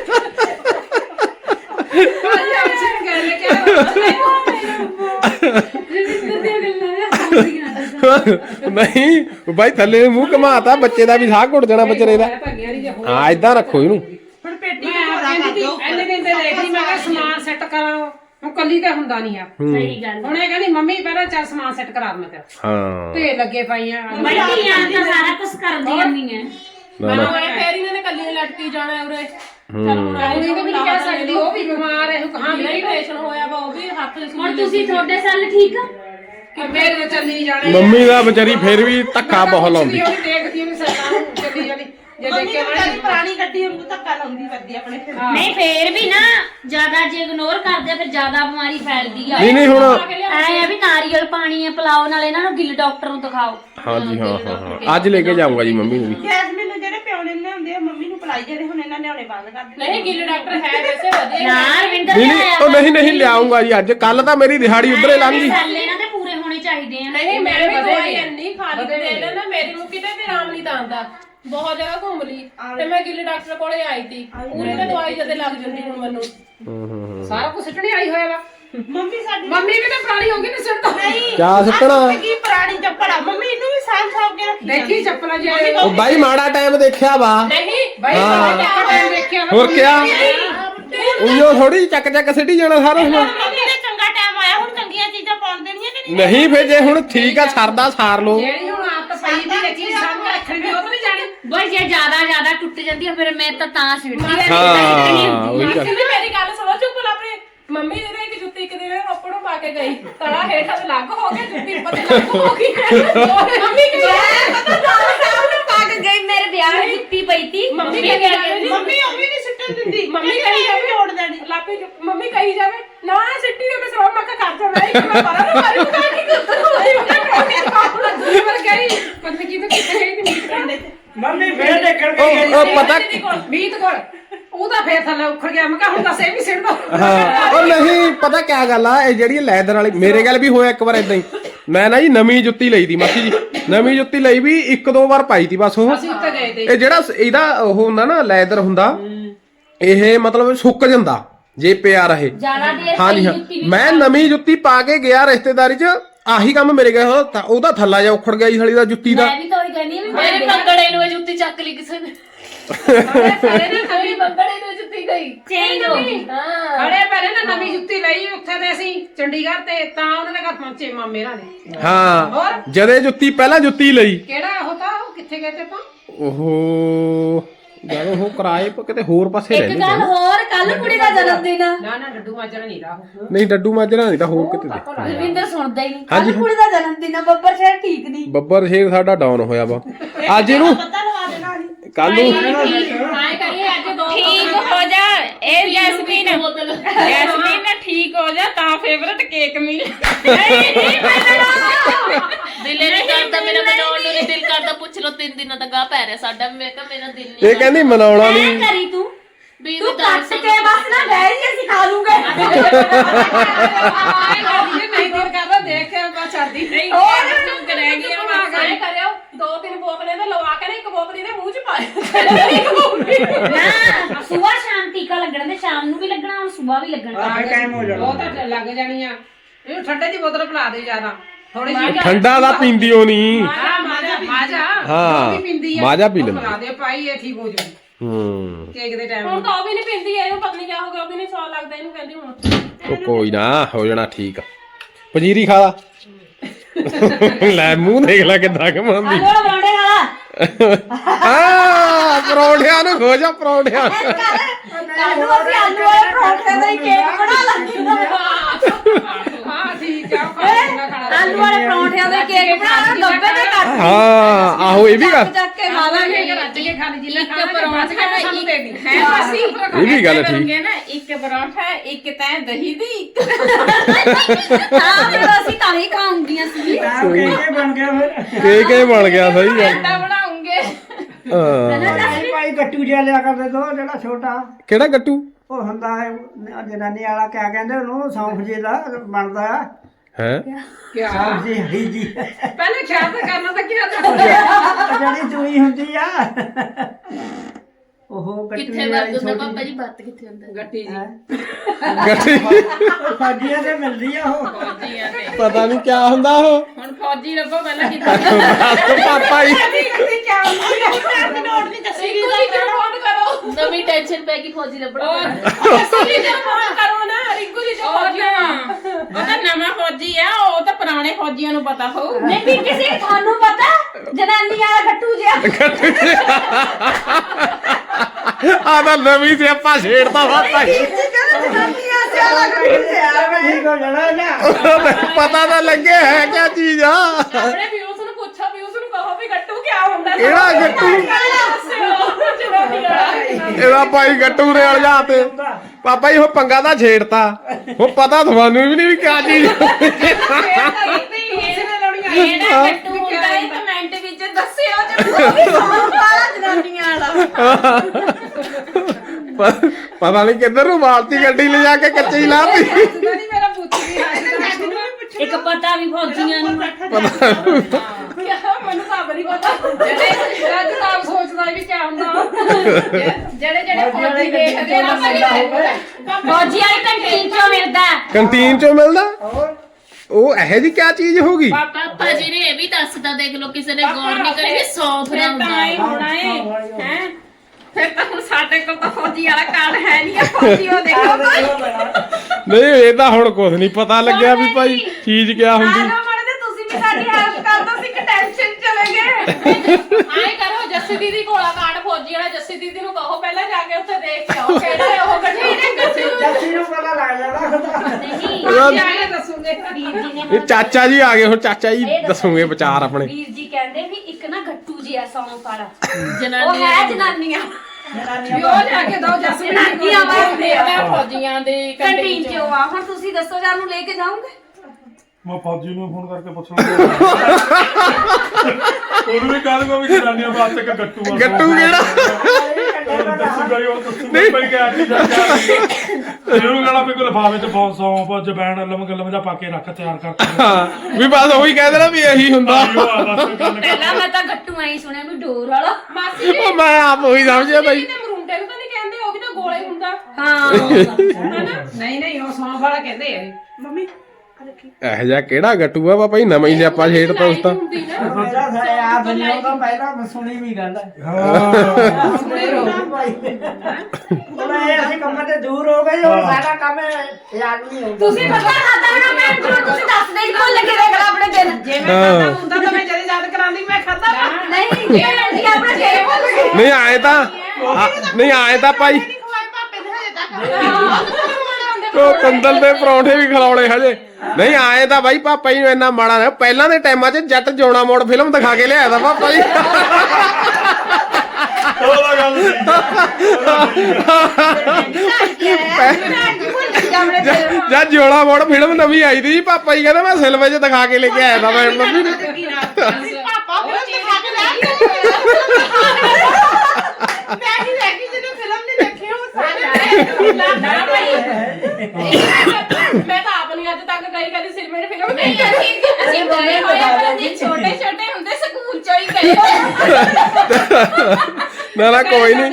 ਨਹੀਂ ਉਹ ਬਾਈ ਥੱਲੇ ਨੂੰ ਮੂੰਹ ਘਮਾਤਾ ਬੱਚੇ ਦਾ ਵੀ ਸਾਹ ਘੁੱਟ ਜਾਣਾ ਵਿਚਾਰੇ ਦਾ। ਹੋ ਇਦਾਂ ਰੱਖੋ ਇਹਨੂੰ। ਹੁਣ ਪੇਟੀ ਮੈਂ ਨੂੰ ਕਰ ਦਿਓ ਐਨੇ ਦਿਨ ਤੇ ਦੇਖਦੀ ਮੈਂ ਕਿਹਾ ਸਮਾਨ ਸੈੱਟ ਕਰਾਂ। ਹੁਣ ਕੱਲੀ ਤੇ ਹੁੰਦਾ ਨਹੀਂ ਆ। ਸਹੀ ਗੱਲ ਹੁਣ ਇਹ ਕਹਿੰਦੀ ਮੰਮੀ ਪਹਿਲਾਂ ਚੱਲ ਸਮਾਨ ਸੈੱਟ ਕਰਾ ਮੈਂ ਤੇਰਾ। ਹਾਂ। ਤੇ ਲੱਗੇ ਪਈਆਂ। ਬੜੀਆਂ ਤਾਂ ਸਾਰਾ ਕੁਝ ਕਰਦੀਆਂ ਨਹੀਂ ਹੈ ਨਾ ਨਾ। ਮੈਂ ਫੇਰ ਇਹਨਾਂ ਨੇ ਕੱਲੀਆਂ ਲਟਕੀ ਜਾਣਾ ਉਰੇ। ਉਹ ਇਹ ਵੀ ਨਹੀਂ ਕਹਿ ਸਕਦੀ ਉਹ ਵੀ ਬਿਮਾਰ ਹੈ ਉਹ ਕਹਾਂ ਵੀ ਆਪਰੇਸ਼ਨ ਹੋਇਆ ਵਾ ਉਹ ਵੀ ਹੱਥ ਹੁਣ ਤੁਸੀਂ ਤੁਹਾਡੇ ਸੱਲ ਠੀਕ ਆ? ਕਿ ਮੇਰੇ ਤੋਂ ਚੱਲੀ ਜਾਣੇ ਮੰਮੀ ਦਾ ਵਿਚਾਰੀ ਫੇਰ ਵੀ ਧੱਕਾ ਬਹੁਤ ਲਾਉਂਦੀ। ਉਹ ਦੇਖਦੀ ਵੀ ਸਰਕਾਰ ਨੂੰ ਚੱਲੀ ਜਾਣੀ। ਜੇ ਮੰਮੀ ਦੇਖਿਆ ਨੂੰ ਕਦੀ ਪੁਰਾਣੀ ਗੱਡੀ ਨੂੰ ਧੱਕਾ ਲਾਉਂਦੀ ਫਿਰਦੀ ਆਪਣੇ। ਤੇ ਨਹੀਂ ਫੇਰ ਵੀ ਨਾ ਜ਼ਿਆਦਾ ਜੇ ਇਗਨੋਰ ਕਰਦੇ ਆ, ਫਿਰ ਜ਼ਿਆਦਾ ਬਿਮਾਰੀ ਫੈਲਦੀ ਆ। ਨਹੀਂ ਨਹੀਂ ਹੁਣ ਐ ਆ ਵੀ ਨਾਰੀਅਲ ਪਾਣੀ ਆ ਪਿਲਾਓ ਨਾਲ ਇਹਨਾਂ ਨੂੰ ਗਿੱਲ ਡਾਕਟਰ ਨੂੰ ਦਿਖਾਓ। ਹਾਂਜੀ ਹਾਂ ਹਾਂ ਹਾਂ। ਅੱਜ ਲੈ ਕੇ ਜਾਊਂਗਾ ਜੀ ਮੰਮੀ ਨੂੰ ਵੀ। ਜੈਸਮੀਨ ਨੂੰ ਜਿਹੜੇ ਪਿਉਣੇ ਨੇ ਹੁੰਦੇ ਆ ਮੰਮੀ ਨੂੰ ਪਲਾਈ ਜਿਹੜੇ ਹੁਣ ਇਹਨਾਂ ਨਿਆਣੇ ਬੰਦ ਕਰ ਦਿੱਤੇ। ਨਹੀਂ ਗਿੱਲ ਡਾਕਟਰ ਹੈ ਵੈਸੇ ਵਧੀਆ ਨਾ ਰਵਿੰਦਰ ਨਹੀਂ ਨੇ ਉਹ ਨਹੀਂ ਨਹੀਂ ਲਿਆਉਂਗਾ ਜੀ ਅੱਜ। ਕੱਲ ਤਾਂ ਮੇਰੀ ਦਿਹਾੜੀ ਉਧਰੇ ਲੰਘ ਗਈ। ਸੈੱਲ ਇਹਨਾਂ ਦੇ ਪੂਰੇ ਹੋਣੇ ਚਾਹੀਦੇ ਆ। ਨਹੀਂ ਮੈਂ ਵੀ ਦਵਾਈ ਇੰਨੀ ਖਾ ਲਈ ਤੇ ਨਾ ਮੇਰੀ ਨੂੰ ਕਿਤੇ ਵੀ ਆਰਾਮ ਨਹੀਂ ਤਾਂ ਆਉਂਦਾ। ਬਹੁਤ ਜਗ੍ਹਾ ਘੁੰਮ ਲਈ ਤੇ ਮੈਂ ਗਿੱਲ ਡਾਕਟਰ ਕੋਲੇ ਆਈ ਤੀ। ਪੂਰੀ ਤੇ ਦਵਾਈ ਜਦੇ ਲੱਗ ਜਾਂਦੀ ਹੁਣ ਮੈਨੂੰ। ਹੂੰ ਹੂੰ ਹੂੰ ਸਾਰਾ ਕੁਝ ਸਿੱਟਣੇ ਆਈ ਹੋਇਆ ਵਾ। ਮੰਮੀ ਸਾਡੀ ਮੰਮੀ ਵੀ ਤਾਂ ਪੁਰਾਣੀ ਹੋ ਗਈ ਨਾ ਸਿੱਟਦਾ ਨਹੀਂ ਕਿਆ ਸੁੱਟਣਾ? ਆਹ ਕੀ ਪੁਰਾਣੀ ਚੱਪਲ ਆ। ਮੰਮੀ ਇਹਨੂੰ ਵੀ ਸਾਂਭ ਸਾਂਭ ਕੇ ਰੱਖੀ ਦੇਖੀ ਚੱਪਲਾਂ ਜਿਹੜੇ ਉਹ ਬਾਈ ਮਾੜਾ ਟਾਈਮ ਦੇਖਿਆ ਵਾ। ਨਹੀਂ ਬਾਈ ਹਾਂ। ਟਾਈਮ ਦੇਖਿਆ ਵਾ। ਹੋਰ ਕਿਆ? ਉਈਓ ਥੋੜੀ ਚੱਕ ਚੱਕ ਸਿੱਟੀ ਜਾਣਾ ਸਾਰਾ ਸਮਾਨ ਮੰਮੀ ਨੇ ਚੰਗਾ ਟਾਈਮ ਆਇਆ ਹੁਣ ਕਿ ਨਹੀਂ? ਨਹੀਂ ਫੇ ਜੇ ਹੁਣ ਠੀਕ ਆ ਸਰਦਾ ਸਾਰ ਲੋ ਜਿਹੜੀ ਹੁਣ ਆਪ ਪਈ ਦੀ ਰੱਖੀ ਸਾਹਮਣੇ ਰੱਖਣੀ ਉਹ ਤਾਂ ਨਹੀਂ ਜਾਣੀ। ਬਈ ਜੇ ਜ਼ਿਆਦਾ ਜ਼ਿਆਦਾ ਟੁੱਟ ਜਾਂਦੀ ਆ ਫਿਰ ਮੈਂ ਤਾਂ ਤਾਂ ਸਿੱਟਦੀ ਆ। ਹਾਂ ਉਹੀ ਗੱਲ। ਕਹਿੰਦੀ ਮੇਰੀ ਗੱਲ ਸੁਣੋ ਚੁੱਪ ਲਾ ਆਪਣੀ ਮੰਮੀ ਨਾ ਇੱਕ ਜੁੱਤੀ ਇੱਕ ਦਿਨ ਰੋਪੜ ਨੂੰ ਪਾ ਕੇ ਗਈ। ਤੜਾ ਹੇਠਾਂ ਤੇ ਲੱਗ ਹੋ ਗਿਆ ਜੁੱਤੀ ਉੱਪਰ ਤੇ ਲੱਗ ਹੋ ਗਈ। ਮੰਮੀ ਕਹੀ ਪਤਾ ਨਾਲ ਸਾਹਿਬ ਨੂੰ ਪਾ ਕੇ ਗਈ ਮੇਰੇ ਵਿਆਹ ਵਿੱਚ ਜੁੱਤੀ ਪਈ ਤੀ। ਮੰਮੀ ਕਹੀ ਜਾਵੇ ਮੰਮੀ ਉਹ ਵੀ ਨਹੀਂ ਸਿੱਟਣ ਦਿੰਦੀ। ਮੰਮੀ ਕਹੀ ਵੀ ਜਾਵੇ ਤੋੜ ਦੇਣੀ। ਲਾਪੀ ਮੰਮੀ ਕਹੀ ਜਾਵੇ ਨਾ ਸਿੱਟੀ ਦੇ ਨੂੰ ਮੈਂ ਪਤਾ ਮੀਤ ਕੋਲ। ਉਹ ਫੇਰ ਥੱਲੇ ਉਖੜ ਗਿਆ। ਮੈਂ ਕਿਹਾ ਹੁਣ ਸਿੱਟ ਦੋ। ਹਾਂ ਉਹ ਨਹੀਂ ਪਤਾ ਕਿਆ ਗੱਲ ਆ ਇਹ ਜਿਹੜੀ ਲੈਦਰ ਵਾਲੀ ਮੇਰੇ ਗੱਲ ਵੀ ਹੋਇਆ ਇੱਕ ਵਾਰ ਇਦਾਂ ਹੀ। ਮੈਂ ਨਾ ਜੀ ਨਵੀਂ ਜੁੱਤੀ ਲਈ ਦੀ ਮਾਸੀ ਜੀ। ਨਵੀਂ ਜੁੱਤੀ ਲਈ ਵੀ ਇੱਕ ਦੋ ਵਾਰ ਪਾਈ ਤੀ ਬਸ ਉਹ। ਅਸੀਂ ਉੱਤੇ ਗਏ ਤੇ। ਇਹ ਜਿਹੜਾ ਸ- ਇਹਦਾ ਉਹ ਹੁੰਦਾ ਨਾ ਲੈਦਰ ਹੁੰਦਾ ਇਹ ਮਤਲਬ ਸੁੱਕ ਜਾਂਦਾ। ਜੇ ਪਿਆ ਰਹੇ। ਹਾਂ ਵੀ ਮੈਂ ਨਵੀਂ ਜੁੱਤੀ ਪਾ ਕੇ ਗਿਆ ਰਿਸ਼ਤੇਦਾਰੀ 'ਚ ਆਹੀ ਕੰਮ ਮੇਰੇ ਗਿਆ ਹੋਇਆ ਤਾਂ ਉਹਦਾ ਥੱਲਾ ਜਾ ਉਖੜ ਗਿਆ ਜੀ ਸਾਲੀ ਦਾ ਜੁੱਤੀ ਦਾ। ਮੈਂ ਵੀ ਤਾਂ ਉਹੀ ਕਹਿੰਦੀ ਆ ਵੀ ਮੇਰੇ ਪੰਗੜੇ ਨੂੰ ਇਹ ਜੁੱਤੀ ਚੱਕ ਲਈ ਕਿਸੇ ਨੇ। ਮੇਰੀ ਪੰਗੜੇ ਨੂੰ ਜੁੱਤੀ ਗਈ। ਚੇਂਜ ਹੋ ਗਈ। ਹਾਂ। ਖੜੇ ਪੈਰੇ ਨਾ ਨਵੀਂ ਜੁੱਤੀ ਲਈ ਉੱਥੇ ਤੇ ਅਸੀਂ ਚੰਡੀਗੜ੍ਹ ਤੇ ਤਾਂ ਉਹਨਾਂ ਦੇ ਘਰ ਪਹੁੰਚੇ ਮਾਮੇ ਨੇ ਹਾਂ ਜਦੇ ਜੁੱਤੀ ਪਹਿਲਾਂ ਜੁੱਤੀ ਲਈ। ਕਿਹੜਾ ਉਹ ਤਾਂ ਉਹ ਕਿੱਥੇ ਗਏ ਤੇ ਆਪਾਂ? ਉਹ ਜਦੋਂ ਉਹ ਕਿਰਾਏ ਪਰ ਕਿਤੇ ਹੋਰ ਪਾਸੇ ਇੱਕ ਰਹਿੰਦੇ ਗੱਲ ਹੋਰ ਕੱਲ ਕੁੜੀ ਦਾ ਜਨਮ ਦਿਨ ਆ। ਨਾ ਨਾ ਡੱਡੂ ਮਾਜਰਾ ਨਹੀਂ ਰਾਹ ਨਹੀਂ ਡੱਡੂ ਮਾਜਰਾ ਨਹੀਂ ਤਾਂ ਹੋਰ ਕਿਤੇ ਦੇ। ਰਵਿੰਦਰ ਸੁਣਦਾ ਹੀ ਨਹੀਂ। ਹਾਂਜੀ। ਕੱਲ ਕੁੜੀ ਦਾ ਜਨਮ ਦਿਨ ਆ ਬੱਬਰ ਸ਼ਾਇਦ ਠੀਕ ਨਹੀਂ। ਬੱਬਰ ਸ਼ੇਰ ਸਾਡਾ ਡਾਊਨ ਹੋਇਆ ਵਾ। ਅੱਜ ਇਹਨੂੰ ਪਤਾ ਲਵਾ ਕੱਲ। ਨੂੰ ਆਏ ਕਰੀਏ ਅੱਜ ਦੋ ਠੀਕ ਹੋ ਜਾ ਇਹ ਜੈਸਮੀਨ ਜੈਸਮੀਨ ਠੀਕ ਹੋ ਜਾ ਤਾਂ ਫੇਵਰਟ ਕੇਕ ਮਿਲ ਨਹੀਂ ਨਹੀਂ ਦਿਲ ਨਹੀਂ ਕਰਦਾ ਮੇਰਾ ਬਣਾਉਣ ਨੂੰ ਨੀ ਦਿਲ ਕਰਦਾ ਪੁੱਛ ਲਓ ਤਿੰਨ ਦਿਨਾਂ ਦਾ ਗਾ ਪੈ ਰਿਹਾ ਸਾਡਾ। ਮੈਂ ਕਿਹਾ ਮੇਰਾ ਦਿਲ ਨਹੀਂ ਇਹ ਕਹਿੰਦੀ ਮਨਾਉਣਾ ਨਹੀਂ। ਕਰੀ ਤੂੰ। ਵੀ ਤੂੰ ਕੱਟ ਕੇ ਬਸ ਨਾ ਬਹਿ ਜੀ ਅਸੀਂ ਖਾ ਲੂਗੇ। ਆਏ ਕਰਦੀ ਨਹੀਂ ਦਿਲ ਕਰਦਾ ਦੇਖ ਕੇ ਬਸ ਛੱਡਦੀ ਨਹੀਂ। ਹੋਰ ਚੁੱਕ ਰਹਿ ਗਈ ਉਹ ਆ ਆਏ ਗਈ ਕਰਿਓ। ਦੋ ਤਿੰਨ ਬੋਤਲਾਂ ਤਾਂ ਲਵਾ ਕੇ ਨਾ ਇੱਕ ਬੋਤਲ ਇਹਦੇ ਮੂੰਹ 'ਚ ਪਾ ਦਿਓ। ਨਾ ਸਵੇਰ ਸ਼ਾਮ ਟੀਕਾ ਲੱਗਣਾ ਤੇ ਸ਼ਾਮ ਨੂੰ ਵੀ ਲੱਗਣਾ ਹੁਣ ਸਵੇਰ ਵੀ ਲੱਗਣਾ ਉਹ ਤਾਂ ਲੱਗ ਜਾਣੀ ਆ। ਠੰਡੇ ਦੀ ਬੋਤਲ ਪਿਲਾ ਦੇ ਜ਼ਿਆਦਾ। ਥੋੜੀ ਜਿਹੀ ਠੰਡਾ ਦਾ ਪੀਂਦੀ ਨਹੀਂ ਹਾਂ ਮਾਜਾ ਮਾਜਾ। ਹਾਂ, ਮਾਜ਼ਾ ਪੀ ਲੈਂਦੀ। ਪਿਲਾ ਦੇ ਭਾਈ ਇਹ ਠੀਕ ਹੋ ਜਾਊ। ਹੂੰ। ਕੇਕ ਦੇ ਟਾਈਮ ਹੁਣ ਤਾਂ ਉਹ ਵੀ ਨਹੀਂ ਪਿੰਦੀ ਇਹਨੂੰ ਪਤਾ ਨਹੀਂ ਕਿਆ ਹੋ ਗਿਆ ਉਹ ਵੀ ਨਹੀਂ ਸੌ ਲੱਗਦਾ ਇਹਨੂੰ ਕਹਿੰਦੀ ਹੁਣ। ਉਹ ਕੋਈ ਨਾ ਹੋ ਜਾਣਾ ਠੀਕ ਪੰਜੀਰੀ ਖਾ ਲਾ। ਲੈ ਮੂੰਹ ਦੇਖ ਲੈ ਕਿੱਦਾਂ ਕਮਾਉਂਦੀ ਵਾਲਾ। ਆ ਪਰੌਂਠਿਆਂ ਨੂੰ ਖੋਜਾ ਪਰੌਂਠਿਆਂ ਨੂੰ। ਕੱਲ ਨੂੰ ਅਸੀਂ ਆਲੂ ਵਾਲੇ ਪਰੌਂਠੇ ਦਾ ਹੀ ਕੇਕ ਬਣਾ ਲਾਂਗੇ। ਹਾਂ ਠੀਕ ਆ ਉਹ ਖਾਣਾ ਜਿੰਨਾ ਖਾਣਾ ਆਲੂ ਵਾਲੇ ਪਰੌਂਠਿਆਂ ਦਾ ਕੇਕ ਬਣਾ ਗੱਬੇ ਤੇ ਕੱਟ ਹਾਂ ਆਹੋ ਇਹ ਵੀ ਗੱਲ। ਚੱਕ ਕੇ ਖਾ ਲਾਂਗੇ। ਕੇ ਰੱਜ ਕੇ ਖਾਣੀ ਜਿੰਨਾ ਇੱਕ ਖਾਣਾ ਪਰੌਂਠਾ ਖਾਣਾ ਸਾਨੂੰ ਦੇ ਦੀ। ਹੈ ਮਾਸੀ ਇਹ ਵੀ ਗੱਲ ਠੀਕ। ਨਾ ਇੱਕ ਪਰੌਂਠਾ ਇੱਕ ਤੈਂ ਦਹੀਂ ਦੀ। ਇੱਕ ਹਾਂ ਫਿਰ ਅਸੀਂ ਤਾਂ ਹੀ ਖਾਉਂਗੀਆਂ ਸੀ। ਕੇ ਕੇ ਬਣ ਗਿਆ ਸਹੀ ਗੱਲ। ਐਡਾ ਬਣਾਉਂਗੇ ਹਾਂ ਭਾਈ ਗੱਟੂ ਜਿਹਾ ਲਿਆ ਕਰਦੇ ਦੋ ਜਿਹੜਾ ਛੋਟਾ। ਕਿਹੜਾ ਗੱਟੂ? ਉਹ ਹੁੰਦਾ ਹੈ ਜਨਾਨੀ ਵਾਲਾ ਕਿਆ ਕਹਿੰਦੇ ਉਹਨੂੰ? ਸੌਂਫ ਜੀ ਦਾ ਬਣਦਾ ਆ ਹੈ? ਕਿਆ? ਸੌਂਫ ਜੀ ਹਰੀ ਜੀ ਪਹਿਲੇ ਖਿਆਲ ਤਾਂ ਕਰਨਾ ਤਾਂ ਕਿਹਾ ਤਾਂ ਜਿਹੜੀ ਚੂਈ ਹੁੰਦੀ ਆ। ਉਹ ਗੱਟੂ ਕਿੱਥੇ ਵਾਲੀ ਵਰਤ ਹੁੰਦਾ? ਛੋਟੀ ਪਾਪਾ ਜੀ ਬੱਤ ਕਿੱਥੇ ਹੁੰਦਾ? ਗੱਟੀ ਜੀ। ਗੱਟੀ? ਸਾਡੀਆਂ ਤੇ ਮਿਲਦੀ ਆ ਉਹ। ਫੌਜੀਆਂ ਤੇ। ਪਤਾ ਨਹੀਂ ਕਿਆ ਹੁੰਦਾ ਉਹ। ਹੁਣ ਫੌਜੀ ਲੱਭੋ ਪਹਿਲਾਂ ਕਿੱਥੇ ਪਾਪਾ ਜੀ। ਨੋਟ ਨਹੀਂ ਦੱਸੀ ਰਿੰਕੂ ਜੀ ਨੂੰ ਫੋਨ ਕਰੋ। ਨਵੀਂ ਟੈਨਸ਼ਨ ਪੈ ਗਈ ਫੌਜੀ ਲੱਭਣਾ ਉਹ ਤਾਂ ਨਵਾਂ ਫੌਜੀ ਆ ਉਹ ਤਾਂ ਪੁਰਾਣੇ ਫੌਜੀਆਂ ਨੂੰ ਪਤਾ ਹੋਊ। ਨਹੀਂ ਵੀ ਕਿਸੇ ਤੁਹਾਨੂੰ ਪਤਾ? ਜਨਾਨੀ ਵਾਲਾ ਗੱਟੂ ਜਿਹਾ। ਆ ਤਾਂ ਨਵੀਂ ਸੀ ਆਪਾਂ ਛੇੜਦਾ ਵਾਤਾ ਹੀ। ਠੀਕ ਹੋ ਜਾਣਾ ਨਾ। ਪਤਾ ਤਾਂ ਲੱਗੇ ਹੈ ਕਿਆ ਚੀਜ਼ ਆ। ਆਪਣੇ ਵਿਊਸ ਨੂੰ ਪੁੱਛੋ ਵਿਊਸ ਨੂੰ ਕਹੋ ਵੀ ਗੱਟੂ ਕਿਆ ਹੁੰਦਾ? ਕਿਹੜਾ ਗੱਟੂ ਜਨਾਨੀ ਵਾਲਾ ਇਹਦਾ ਭਾਈ ਗੱਟੂ ਦੇ ਅਲ ਤੇ। ਪਾਪਾ ਜੀ ਉਹ ਪੰਗਾ ਦਾ ਛੇੜਤਾ। ਉਹ ਪਤਾ ਤੁਹਾਨੂੰ ਵੀ ਨਹੀਂ ਵੀ ਕਿਆ ਚੀਜ਼ ਇਹਦਾ ਗੱਟੂ ਹੁੰਦਾ ਹੈ ਕਮੈਂਟ ਵਿੱਚ ਦੱਸਿਓ ਜਨਾਨੀਆਂ ਵਾਲਾ ਪ- ਪਤਾ ਨਹੀਂ ਕਿੱਧਰ ਨੂੰ ਮਾਲਤੀ ਗੱਡੀ ਲੈ ਜਾ ਕੇ ਕੱਚੀ ਹੀ ਲਾਤੀ। ਹੱਸਦਾ ਨਹੀਂ ਮੇਰਾ ਪੁੱਤ ਵੀ ਹੱਸਦਾ ਇੱਕ ਪਤਾ ਵੀ ਫੌਜੀਆਂ ਨੂੰ। ਕਿਆ ਮੈਨੂੰ ਤਾਂ ਨਹੀਂ ਪਤਾ। ਜਿਹੜੇ ਅੱਜ ਤਾਂ ਆਪ ਸੋਚਦਾ ਵੀ ਕਿਆ ਹੁੰਦਾ। ਜਿਹੜੇ ਜਿਹੜੇ ਫੌਜੀ ਦੇਖਦੇ ਆ ਨਾ ਫੌਜੀ ਵਾਲੀ ਕੰਟੀਨ ਚੋਂ ਮਿਲਦਾ। ਕੰਟੀਨ ਚੋਂ ਮਿਲਦਾ? ਉਹ ਇਹੋ ਜੀ ਕਿਆ ਚੀਜ਼ ਹੋਗੀ ਪਾਪਾ ਜੀ ਨੇ ਇਹ ਵੀ ਦੱਸਦਾ ਦੇਖ ਲਓ ਕਿਸੇ ਨੇ ਗੌਰ ਨਹੀਂ ਕਰੀ ਵੀ ਸੌਂਫ ਦਾ। ਹੁੰਦਾ ਹੈ ਹੋਣਾ ਹੈ ਹੈ? ਫਿਰ ਤਾਂ ਹੁਣ ਸਾਡੇ ਕੋਲ ਤਾਂ ਫੌਜੀ ਵਾਲਾ ਕਾਰਡ ਹੈ ਨਹੀਂ ਆ ਫੌਜੀ ਉਹ ਦੇਖੋ। ਨਹੀਂ ਇਹ ਤਾਂ ਹੁਣ ਕੁਝ ਨਹੀਂ ਪਤਾ ਲੱਗਿਆ ਵੀ ਭਾਈ ਚੀਜ਼ ਕਿਆ ਹੁੰਦੀ। ਆਲੋ ਮੜੇ ਤੇ ਤੁਸੀਂ ਵੀ ਸਾਡੀ ਹੈਲਪ ਕਰ ਦੋ ਅਸੀਂ ਟੈਨਸ਼ਨ ਆਏ ਕਰੋ ਜੱਸੀ ਦੀਦੀ ਕੋਲਾ ਕਾਰਡ ਫੌਜੀ ਵਾਲਾ ਜੱਸੀ ਦੀਦੀ ਨੂੰ ਕਹੋ ਪਹਿਲਾਂ ਜਾ ਕੇ ਉੱਥੇ ਦੇਖ ਕੇ ਆਓ ਕਿਹੜਾ ਹੈ ਉਹ ਗੱਟੂ ਨੇ ਗੱਟੂ ਜੱਸੀ ਨੂੰ ਪਤਾ ਲੱਗ ਜਾਣਾ ਨਹੀਂ ਇਹਦਾ- ਆਏ ਦੱਸੂਗੇ। ਵੀਰ ਜੀ ਨੇ ਇਹ ਚਾਚਾ ਜੀ ਆ ਗਏ ਹੁਣ ਚਾਚਾ ਜੀ ਦੱਸੋਗੇ ਵਿਚਾਰ ਆਪਣੇ। ਵੀਰ ਜੀ ਕਹਿੰਦੇ ਵੀ ਇੱਕ ਨਾ ਗੱਟੂ ਜਿਹਾ ਸੌਂਫ ਵਾਲਾ। ਉਹ ਜਨਾਨੀ ਹੈ ਜਨਾਨੀਆਂ। ਵੀ ਉਹ ਜਾ ਕੇ ਦੋ ਜਸਮੀਨ ਜਨਾਨੀਆਂ ਵਾਸਤੇ ਇਹਦਾ ਫੌਜੀਆਂ ਦੀ ਕੰਟੀਨ ਚੋਂ। ਆ। ਹੁਣ ਤੁਸੀਂ ਦੱਸੋ ਜਾਨੂੰ ਲੈ ਕੇ ਜਾਓਗੇ? ਮੈਂ ਫੌਜੀ ਨੂੰ ਫੋਨ ਕਰਕੇ ਪੁੱਛ ਲਵਾਂਗਾ ਉਹਨੂੰ ਵੀ ਕਹਿ ਦੂੰਗਾ ਵੀ ਜਨਾਨੀਆਂ ਵਾਸਤੇ ਇੱਕ ਗੱਟੂ ਆ। ਗੱਟੂ ਕਿਹੜਾ? ਦੱਸੂਗਾ ਹੀ ਉਹ ਦੱਸੂਗਾ ਭਾਈ ਕਿਆ ਚੀਜ਼ ਆ ਕਿਆ ਨਹੀਂ ਇਹਨੂੰ ਕਹਿਣਾ ਵੀ ਕੋਈ ਲਿਫਾਫੇ ਚ ਬਹੁਤ ਸੌਂਫ ਜਬੈਣ ਲਮ ਗਲਮ ਜਾ ਪਾ ਕੇ ਰੱਖ ਤਿਆਰ ਕਰਕੇ ਹਾਂ ਵੀ ਬਸ ਉਹੀ ਕਹਿ ਦੇਣਾ ਵੀ ਇਹੀ ਹੁੰਦਾ। ਕਰ। ਪਹਿਲਾਂ ਮੈਂ ਤਾਂ ਗੱਟੂ ਐਂ ਸੁਣਿਆ ਵੀ ਡੋਰ ਵਾਲਾ। ਮਾਸੀ ਜੀ ਉਹ ਮੈਂ ਆਪ ਉਹੀ ਸਮਝਿਆ ਤੇ ਮਰੁੰਡੇ ਨੂੰ ਤਾਂ ਨਹੀਂ ਕਹਿੰਦੇ ਉਹ ਵੀ ਤਾਂ ਗੋਲੇ ਹੁੰਦਾ। ਹਾਂ। ਨਹੀਂ ਨਹੀਂ ਉਹ ਸੌਂਫ ਵਾਲਾ ਕਹਿੰਦੇ ਆ। ਮੰਮੀ ਇਹ ਜਿਹਾ ਕਿਹੜਾ ਗੱਟੂ ਆ ਭਾਈ ਨਵਾਂ ਹੀ ਸਿਆਪਾ ਛੇੜਤਾ ਉਸ ਤਾਂ ਹੁੰਦੀ ਨਾ ਮੇਰਾ ਸਾਇਆ ਆ ਦੁਨੀਆ ਤੋਂ ਪਹਿਲਾਂ ਸੁਣੀ ਵੀ ਗੱਲ ਹੈ ਹਾਂ ਸੁਣੀ ਰੋ ਭਾਈ ਉਹ ਇਹ ਅਸੀਂ ਕੰਮ ਤੇ ਦੂਰ ਹੋ ਗਏ ਉਹ ਸਾਰਾ ਕੰਮ ਯਾਦ ਨਹੀਂ ਹੁੰਦਾ ਤੁਸੀਂ ਪਤਾ ਖਾਤਾ ਨਾ ਮੈਂ ਤੁਸੀਂ ਦੱਸਦੇ ਹੀ ਭੁੱਲ ਕੇ ਦੇਖ ਲਾ ਆਪਣੇ ਦਿਨ ਜੇ ਮੈਂ ਖਾਦਾ ਹੁੰਦਾ ਤਾਂ ਮੈਂ ਜਦੇ ਯਾਦ ਕਰਾਂਦੀ ਮੈਂ ਖਾਦਾ ਨਹੀਂ ਜੇ ਜੀ ਆਪਣੇ ਦਿਨ ਭੁੱਲ ਗਏ ਨਹੀਂ ਆਏ ਤਾਂ ਨਹੀਂ ਆਏ ਤਾਂ ਭਾਈ ਉਹ ਕੰਦਲ ਦੇ ਪਰੌਂਠੇ ਵੀ ਖਿਲਾਉਣੇ ਹਜੇ। ਨਹੀਂ ਆਏ ਤਾਂ ਬਾਈ ਪਾਪਾ ਜੀ ਨੂੰ ਇੰਨਾ ਮਾੜਾ ਨਾ ਪਹਿਲਾਂ ਦੇ ਟਾਈਮਾਂ 'ਚ ਜੱਟ ਜੋਣਾ ਮੋੜ ਫਿਲਮ ਦਿਖਾ ਕੇ ਲਿਆਇਆ ਦਾ ਪਾਪਾ ਜੀ। ਉਹਦਾ ਗੱਲ ਜਦ ਜੋਣਾ ਮੋੜ ਫਿਲਮ ਨਵੀਂ ਆਈ ਜੀ ਪਾਪਾ ਜੀ ਕਹਿੰਦਾ ਮੈਂ ਸਿਲਵੇ 'ਚ ਦਿਖਾ ਕੇ ਲੈ ਕੇ ਆਇਆ ਦਾ ਮੈਂ ਮੰਮੀ ਨੂੰ। ਪਾਪਾ ਦਿਖਾ ਕੇ ਲੈ ਮੈਂ ਜਿਹਨੇ ਫਿਲਮ ਨਹੀਂ ਨਾ ਭਾਈ ਮੈਂ ਤਾਂ ਆਪ ਨਹੀਂ ਅੱਜ ਤੱਕ ਗਈ ਕਦੀ ਸਿਨੇਮੇ ਫਿਲਮ ਨਹੀਂ ਅਸੀਂ ਅਸੀਂ ਗਏ ਹੋਏ ਆ ਪਰ ਅਸੀਂ ਛੋਟੇ ਛੋਟੇ ਹੁੰਦੇ ਸਕੂਲ ਚੋਂ ਹੀ ਗਏ ਨਾ ਨਾ, ਕੋਈ ਨਹੀਂ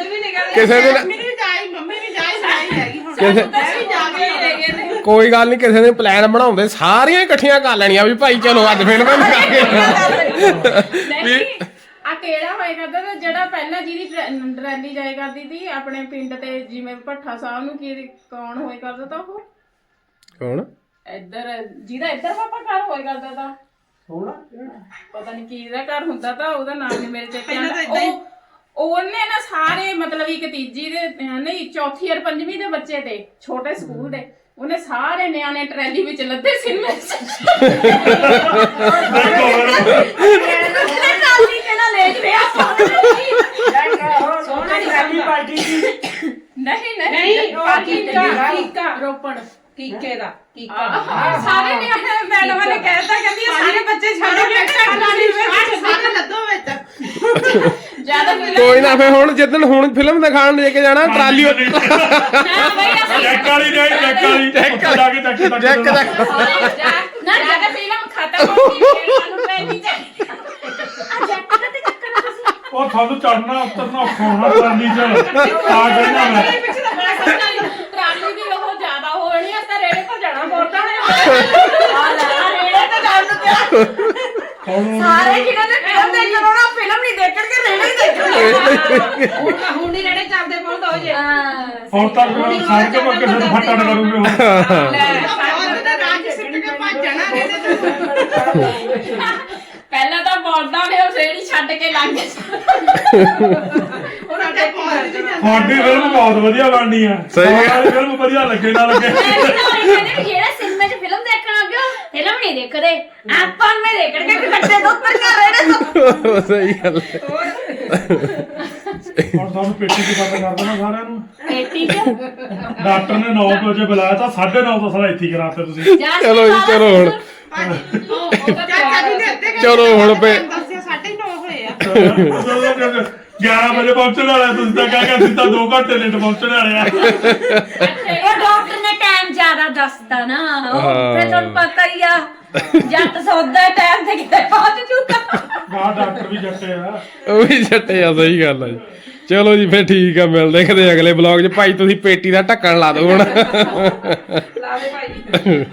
ਕਿਸੇ ਦਿਨ ਮੰਮੀ ਜਾਈ ਮੰਮੀ ਵੀ ਜਾਈ ਸਾਈ ਹੈਗੀ ਹੁਣ ਕਿਸੇ ਮੈਂ ਵੀ ਜਾ ਕੇ ਆਈ। ਕੋਈ ਗੱਲ ਨਹੀਂ ਕਿਸੇ ਦਿਨ ਪਲਾਨ ਬਣਾਉਂਦੇ, ਸਾਰੀਆਂ ਇਕੱਠੀਆਂ ਕਰ ਲੈਣੀਆਂ ਵੀ ਭਾਈ ਚਲੋ ਅੱਜ ਫਿਲਮ ਦਿਖਾ ਕੇ ਨਹੀਂ ਆ ਕਿਹੜਾ ਕਰਦਾ ਤਾਂ ਜਿਹੜਾ ਪਹਿਲਾਂ ਜਿਹਦੀ ਰੈਲੀ ਜਾਇਆ ਕਰਦੀ ਸੀ ਆਪਣੇ ਪਿੰਡ ਤੇ ਜਿਵੇਂ ਭੱਠਾ ਸਾਹਿਬ ਨੂੰ ਕੀ ਕੌਣ ਹੋਇਆ ਕਰਦਾ ਤਾਂ ਉਹ? ਕੌਣ? ਇੱਧਰ ਜਿਹਦਾ ਇੱਧਰ ਪਾਪਾ ਘਰ ਹੋਇਆ ਕਰਦਾ ਤਾਂ। ਹੋਣਾ ਪਤਾ ਨਹੀਂ ਕੀ ਦਾ ਘਰ ਹੁੰਦਾ ਤਾਂ ਉਹਦਾ ਨਾਮ ਨਹੀਂ ਮੇਰੇ ਤੇ ਪਹਿਲਾਂ ਤਾਂ ਏਦਾਂ ਹੀ- ਉਹ ਉਹਨੇ ਨਾ ਸਾਰੇ ਮਤਲਬ ਇੱਕ ਤੀਜੀ ਦੇ ਅਹ ਨਹੀਂ ਚੌਥੀ ਔਰ ਪੰਜਵੀਂ ਦੇ ਬੱਚੇ ਤੇ ਛੋਟੇ ਸਕੂਲ ਦੇ ਉਹਨੇ ਸਾਰੇ ਨਿਆਣੇ ਟਰੈਲੀ ਵਿੱਚ ਲੱਦੇ ਉਹਨੇ ਕਾਲੀ ਕੇ ਨਾਲ ਲੈ ਲਿਆ ਸੋਹਣੀ ਰਾਜੀ ਪਾਰਟੀ ਦੀ ਨਹੀਂ ਨਹੀਂ ਨਹੀਂ ਉਹ ਬਾਕੀ ਕੀਕਾ ਕੀਕਾ ਰੋਪੜ ਕੀਕੇ ਦਾ ਕੀਕਾ ਆਹ, ਸਾਰੇ ਨਿਆਣੇ ਮੈਡਮ ਨੇ ਕਹਿਤਾ ਕਹਿੰਦੀ ਇਹ ਸਾਰੇ ਬੱਚੇ ਛੱਡ ਕੇ ਟਰੈਲੀ ਵਿੱਚ ਸਾਰੇ ਲੱਦੋ ਵਿੱਚ ਜ਼ਿਆਦਾ ਫਿਲਮ ਕੋਈ ਨਾ ਫੇ ਹੁਣ ਜਿੱਦਣ ਹੁਣ ਫਿਲਮ ਦਿਖਾਣ ਲੈ ਕੇ ਜਾਣਾ ਟਰਾਲੀ ਉਹ- ਨਾ ਬਈ ਵਾਲੀ ਨਹੀਂ ਚੈੱਕ ਵਾਲੀ ਚੈੱਕ ਜਾ ਕੇ ਜੈਕ ਜੈਕ ਨਾ ਜ਼ਿਆਦਾ ਫਿਲਮ ਖਤਮ ਹੋ ਗਈ ਫਿਰ ਸਾਨੂੰ ਟਰੈਲੀ ਚਾਹੀਦੀ ਉਹ ਤੁਹਾਨੂੰ ਚੜਨਾ ਉਤਰਨਾ ਔਖਾ ਹੋਣਾ ਟਰਾਲੀ 'ਚ ਆ ਜਾਣਾ ਮੈਂ ਟਰਾਲੀ ਵੀ ਉਹ ਜ਼ਿਆਦਾ ਹੋਣੀ ਆ ਤਾਂ ਰੇੜੇ ਤੋਂ ਜਾਣਾ ਬੋਲਦਾ ਨੇ। ਰੇੜੇ ਤੇ ਜਾਣ ਨੂੰ ਕਿਹਾ ਹੁਣ ਸਾਰੇ ਜਿਹਨਾਂ ਨੇ ਫਿਲਮ ਦੇਖਣ ਆਉਣਾ ਫਿਲਮ ਨਹੀਂ ਦੇਖਣਗੇ ਰੇੜੇ ਹੀ ਦੇਖਣਗੇ। ਹੁਣ ਹੁਣ ਹੀ ਰੜੇ ਚੱਲਦੇ ਬਹੁਤ ਹੋ ਜੇ। ਹੁਣ ਕਿਸੇ ਨੂੰ ਕਰੂਗੇ ਹੁਣ। ਦਾ ਰਾਜ ਸਿੱਟ ਕੇ ਭੱਜ ਜਾਣਾ ਇਹਦੇ ਤੇ। ਪਹਿਲਾਂ ਤਾਂ ਬੋਲਦਾ ਨੇ ਉਹ ਰੇੜੀ ਛੱਡ ਕੇ ਲੰਘ ਗਏ ਉਹਨਾਂ ਦੇ ਪਹੁੰਚ ਜਾਣਾ ਤੁਹਾਡੀ ਫਿਲਮ ਬਹੁਤ ਵਧੀਆ ਬਣਨੀ ਆ। ਸਹੀ ਹੈ। ਸਾਰੀ ਫਿਲਮ ਵਧੀਆ ਲੱਗੇ ਨਾ ਲੱਗੇ। ਜਿਹੜਾ ਸਿਨੇਮਾ 'ਚ ਫਿਲਮ ਦੇਖਣ ਆ ਗਿਆ ਫਿਲਮ ਨਹੀਂ ਦੇਖਦੇ। ਆਪਾਂ ਮੈਂ ਦੇਖਣਗੇ ਕਿ ਕੱਟੇ ਦੋ ਉੱਪਰ ਕਰ ਰੇੜੇ ਤੋਂ ਸਹੀ ਗੱਲ ਹੈ। ਹੁਣ ਤੁਹਾਨੂੰ ਪੇਟੀ ਦੀ ਬੰਦ ਕਰ ਦੇਣਾ ਸਾਰਿਆਂ ਨੂੰ। ਬੇਟੀ ਜੀ ਡਾਕਟਰ ਨੇ 9 ਵਜੇ ਬੁਲਾਇਆ ਤਾਂ 9:30 ਤੋਂ ਸਾਰਾ ਇੱਥੇ ਹੀ ਕਰਾਤੇ ਤੁਸੀਂ। ਚਲੋ ਜੀ ਚਲੋ ਹੁਣ। ਨੇ ਚਲੋ ਹੁਣ ਪੇ- time ਦੱਸਿਆ 9:30 ਹੋਏ ਆ। 11 ਵਜੇ ਪਹੁੰਚਣ ਵਾਲਾ ਤੁਸੀਂ ਤਾਂ ਕਹਿ ਕੇ ਸਿੱਧਾ 2 ਘੰਟੇ ਲੇਟ ਪਹੁੰਚਣ ਵਾਲੇ ਆ। ਉਹ ਡਾਕਟਰ ਨੇ ਟਾਈਮ ਜ਼ਿਆਦਾ ਦੱਸਤਾ ਨਾ ਉਹ ਫਿਰ ਤੁਹਾਨੂੰ ਪਤਾ ਹੀ ਆ ਜੱਟ ਸੌਦਾ ਟਾਈਮ ਤੇ ਕਿਤੇ ਪਹੁੰਚ ਜੂਗਾ। ਬਾਹਰ ਡਾਕਟਰ ਵੀ ਜੱਟੇ ਆ। ਉਹ ਵੀ ਛੱਟੇ ਆ ਸਹੀ ਗੱਲ ਆ ਜੀ। ਚਲੋ ਜੀ ਫੇ ਠੀਕ ਆ ਮਿਲਦੇ ਕਦੇ ਅਗਲੇ ਬਲੌਗ 'ਚ। ਭਾਈ ਤੁਸੀਂ ਪੇਟੀ ਦਾ ਢੱਕਣ ਲਾ ਦਿਓ ਹੁਣ। ਲਾ ਦੇ ਭਾਈ।